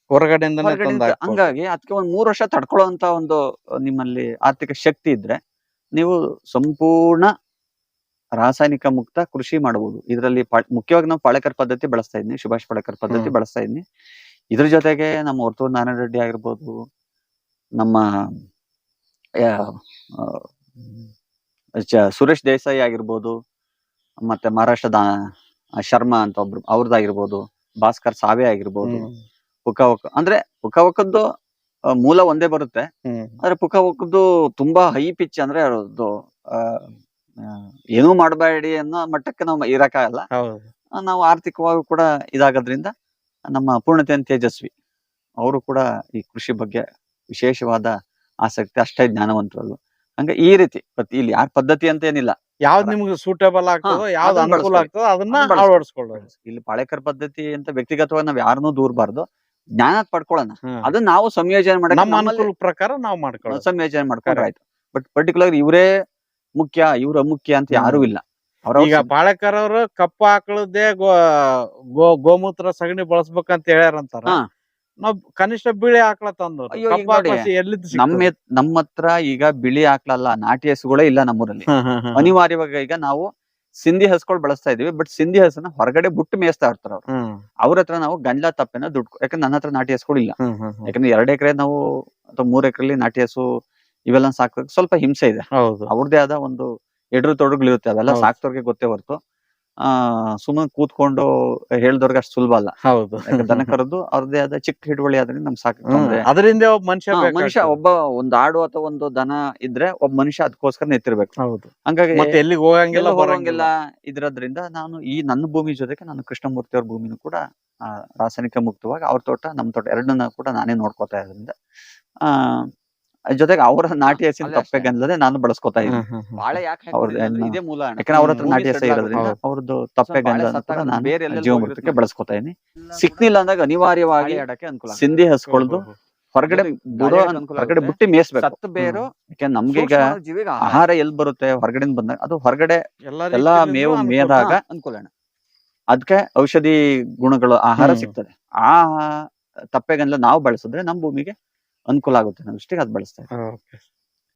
ಹೊರಗಡೆ ಹೊರಗಡೆಯಿಂದ ಹಂಗಾಗಿ ಅದಕ್ಕೆ ಒಂದ್ ಮೂರು ವರ್ಷ ತಡ್ಕೊಳ್ಳುವಂತ ಒಂದು ನಿಮ್ಮಲ್ಲಿ ಆರ್ಥಿಕ ಶಕ್ತಿ ಇದ್ರೆ ನೀವು ಸಂಪೂರ್ಣ ರಾಸಾಯನಿಕ ಮುಕ್ತ ಕೃಷಿ ಮಾಡಬಹುದು ಇದರಲ್ಲಿ ಮುಖ್ಯವಾಗಿ ನಾವು ಪಾಳೇಕರ್ ಪದ್ಧತಿ ಬಳಸ್ತಾ ಇದ್ನಿ ಸುಭಾಷ್ ಪಾಳೇಕರ್ ಪದ್ಧತಿ. ಬಳಸ್ತಾ ಇದ್ನಿ. ಇದ್ರ ಜೊತೆಗೆ ನಮ್ಮ ಹೊರತು ನಾರಾಯಣ ರೆಡ್ಡಿ ಆಗಿರ್ಬೋದು ನಮ್ಮ ಸುರೇಶ್ ದೇಸಾಯಿ ಆಗಿರ್ಬೋದು ಮತ್ತೆ ಮಹಾರಾಷ್ಟ್ರದ ಶರ್ಮಾ ಅಂತ ಒಬ್ರು ಅವ್ರದ್ದಾಗಿರ್ಬೋದು ಭಾಸ್ಕರ್ ಸಾವೆ ಆಗಿರ್ಬೋದು ಪುಕವಕ ಅಂದ್ರೆ ಪುಕವಕದ್ದು ಮೂಲ ಒಂದೇ ಬರುತ್ತೆ. ಆದ್ರೆ ಪುಕವಕದ್ದು ತುಂಬಾ ಹೈ ಪಿಚ್ ಅಂದ್ರೆ ಅದು ಏನೂ ಮಾಡಬೇಡಿ ಅನ್ನೋ ಮಟ್ಟಕ್ಕೆ ನಾವು ಇರಕ್ಕಾಗಲ್ಲ. ನಾವು ಆರ್ಥಿಕವಾಗಿ ಕೂಡ ಇದಾಗೋದ್ರಿಂದ ನಮ್ಮ ಪೂರ್ಣತೆಯನ್ನು ತೇಜಸ್ವಿ. ಅವರು ಕೂಡ ಈ ಕೃಷಿ ಬಗ್ಗೆ ವಿಶೇಷವಾದ ಆಸಕ್ತಿ ಅಷ್ಟೇ ಜ್ಞಾನವಂತರಲ್ಲ. ಹಂಗ ಈ ರೀತಿ ಇಲ್ಲಿ ಯಾರ ಪದ್ಧತಿ ಅಂತ ಏನಿಲ್ಲ. ಯಾವ್ದು ನಿಮ್ಗೆ ಸೂಟೇಬಲ್ ಆಗ್ತದೋ ಯಾವ್ದು ಅನುಕೂಲ. ಆಗ್ತದೋ ಅದನ್ನ ಅಳವಡಿಸ್ಕೊಳ್ಳೋದು. ಇಲ್ಲಿ ಪಾಳೇಕರ್ ಪದ್ಧತಿ ಅಂತ ವ್ಯಕ್ತಿಗತವಾಗಿ ನಾವ್ ಯಾರನ್ನೂ ದೂರಬಾರ್ದು. ಜ್ಞಾನ ಪಡ್ಕೊಳ್ಳೋಣ. ಅದನ್ನ ನಾವು ಸಂಯೋಜನೆ ಮಾಡಿ ನಮ್ಮ ಅನುಕೂಲ ಪ್ರಕಾರ ನಾವು ಮಾಡ್ಕೊಳ್ಳೋಣ ಸಂಯೋಜನೆ ಮಾಡ್ಕೊಂಡ್ರೆ ಆಯ್ತು. ಬಟ್ ಪರ್ಟಿಕ್ಯುಲರ್ ಇವರೇ ಮುಖ್ಯ ಇವ್ರ ಮುಖ್ಯ ಅಂತ ಯಾರು. ಇಲ್ಲ. ಅವ್ರ ಈಗ ಪಾಳೇಕರ್ ಅವರು ಕಪ್ಪು ಆಕಳದೇ ಗೋ ಗೋ ಗೋಮೂತ್ರ ಸಗಣಿ ಬಳಸ್ಬೇಕಂತ ಹೇಳ್ಯಾರಂತಾರ. ನಾವ್ ಕನಿಷ್ಠ ಬಿಳಿ ಆಕಳ ತಂದವ್ರು. ಅಯ್ಯೋ, ಈಗ ಕಪ್ಪು ನೋಡಿ, ಸಿ- ನಮ್ಮ ನಮ್ಮ ಹತ್ರ ಈಗ ಬಿಳಿ ಹಾಕ್ಲಲ್ಲ ನಾಟಿ ಹಸುಗಳೇ ಇಲ್ಲ ನಮ್ಮೂರಲ್ಲಿ. ಅನಿವಾರ್ಯವಾಗಿ ಈಗ ನಾವು ಸಿಂಧಿ ಹಸುಗಳು ಬಳಸ್ತಾ ಇದೀವಿ ಬಟ್ ಸಿಂಧಿ ಹಸನ ಹೊರಗಡೆ ಬುಟ್ಟು ಮೇಯಿಸ್ತಾ ಇರ್ತಾರ ಅವ್ರು. ಅವ್ರ ಹತ್ರ ನಾವು ಗಂಡ್ಲ ತಪ್ಪೆನ ದುಡ್ಡು ಯಾಕಂದ್ರೆ ನನ್ನ ಹತ್ರ ನಾಟಿ ಹಸುಗಳು ಇಲ್ಲ. ಯಾಕಂದ್ರೆ ಎರಡ್ ಎಕರೆ ನಾವು ಅಥವಾ ಮೂರ್ ಎಕರೆಲಿ ನಾಟಿ ಹಸು ಇವೆಲ್ಲ ಸಾಕೋಕೆ ಸ್ವಲ್ಪ ಹಿಂಸೆ ಇದೆ. ಹೌದು. ಅವ್ರದೇ ಆದ ಒಂದು ಎಡ್ರು ತೊಡಗುಗಳು ಇರುತ್ತೆ ಅವೆಲ್ಲ ಹೌದು. ಸಾಕ್ತವ್ರಿಗೆ ಗೊತ್ತೇ ಹೊರ್ತು. ಆ ಸುಮ್ಮನೆ ಕೂತ್ಕೊಂಡು ಹೇಳ್ದವ್ರಿಗೆ ಅಷ್ಟು ಸುಲಭ ಅಲ್ಲ. ಹೌದು. ದನ ಕರೆದು ಅವ್ರದೇ ಆದ ಚಿಕ್ಕ ಹಿಡುವಳಿ ಆದ್ರೆ ನಮ್ ಸಾಕು ಅದರಿಂದ ಒಬ್ಬ ಮನುಷ್ಯ ಮನುಷ್ಯ ಒಬ್ಬ ಒಂದ್ ಆಡು ಅಥವಾ ಒಂದು ದನ ಇದ್ರೆ ಒಬ್ಬ ಮನುಷ್ಯ ಅದಕ್ಕೋಸ್ಕರ ನೆತ್ತಿರ್ಬೇಕು ಹೌದು. ಹಂಗಾಗಿ ಮತ್ತೆ ಎಲ್ಲಿಗೆ ಹೋಗಂಗಿಲ್ಲ ಬರೋಂಗಿಲ್ಲ. ಇದ್ರದ್ರಿಂದ ನಾನು ಈ ನನ್ನ ಭೂಮಿ ಜೊತೆಗೆ ನಾನು ಕೃಷ್ಣಮೂರ್ತಿ ಅವ್ರ ಭೂಮಿನೂ ಕೂಡ ರಾಸಾಯನಿಕ ಮುಕ್ತವಾಗಿ ಅವ್ರ ತೋಟ ನಮ್ಮ ತೋಟ ಎರಡನ್ನ ಕೂಡ ನಾನೇ ನೋಡ್ಕೋತಾ ಇದ್ರಿಂದ ಆ ಜೊತೆಗೆ ಅವರ ನಾಟಿ ಹಸಿನ ತಪ್ಪೆಗಂದ್ರೆ. ನಾನು ಬಳಸ್ಕೊತಾ ಇದ್ದೀನಿ. ಬಾಳೆ ಯಾಕೆ ಇದೇ ಮೂಲ ಅಣ್ಣ. ಯಾಕಂದ್ರೆ ಅವ್ರ ಹತ್ರ ನಾಟಿ ಹಸಿ ಇರೋದ್ರಿಂದ. ಅವ್ರದ್ದು ನಾನು ಜೀವಮೃತಕ್ಕೆ ಬಳಸ್ಕೊತಾ ಇದೀನಿ ಸಿಕ್ನಿಲ್ಲ ಅಂದಾಗ ಅನಿವಾರ್ಯವಾಗಿ ಅನುಕೂಲ ಸಿಂಧಿ ಹಸ್ಕೊಳ್ದು ಹೊರಗಡೆ ಬಿಡೋ ಹೊರಗಡೆ ಬುಟ್ಟಿ ಮೇಯಿಸ್ಬೇಕು ಸತ್ತ ಬೇರು ನಮ್ಗೆ ಈಗ ಜೀವಿಗೆ ಆಹಾರ. ಎಲ್ ಎಲ್ಲಿ ಬರುತ್ತೆ ಹೊರಗಡೆ ಬಂದಾಗ ಅದು ಹೊರಗಡೆ ಎಲ್ಲಾ ಮೇವು ಮೇಯದಾಗ ಮೇಯ್ದಾಗ ಅನುಕೂಲ. ಅದಕ್ಕೆ ಔಷಧಿ ಗುಣಗಳು ಆಹಾರ. ಸಿಗ್ತದೆ ಆ ತಪ್ಪೆಗಂದ್ಲ ನಾವು ಬಳಸಿದ್ರೆ ನಮ್ಮ ಭೂಮಿಗೆ ಅನುಕೂಲ ಆಗುತ್ತೆ ನಮ್ಗೆ ಅದು ಬಳಸ್ತಾ ಇದ್ದೀವಿ.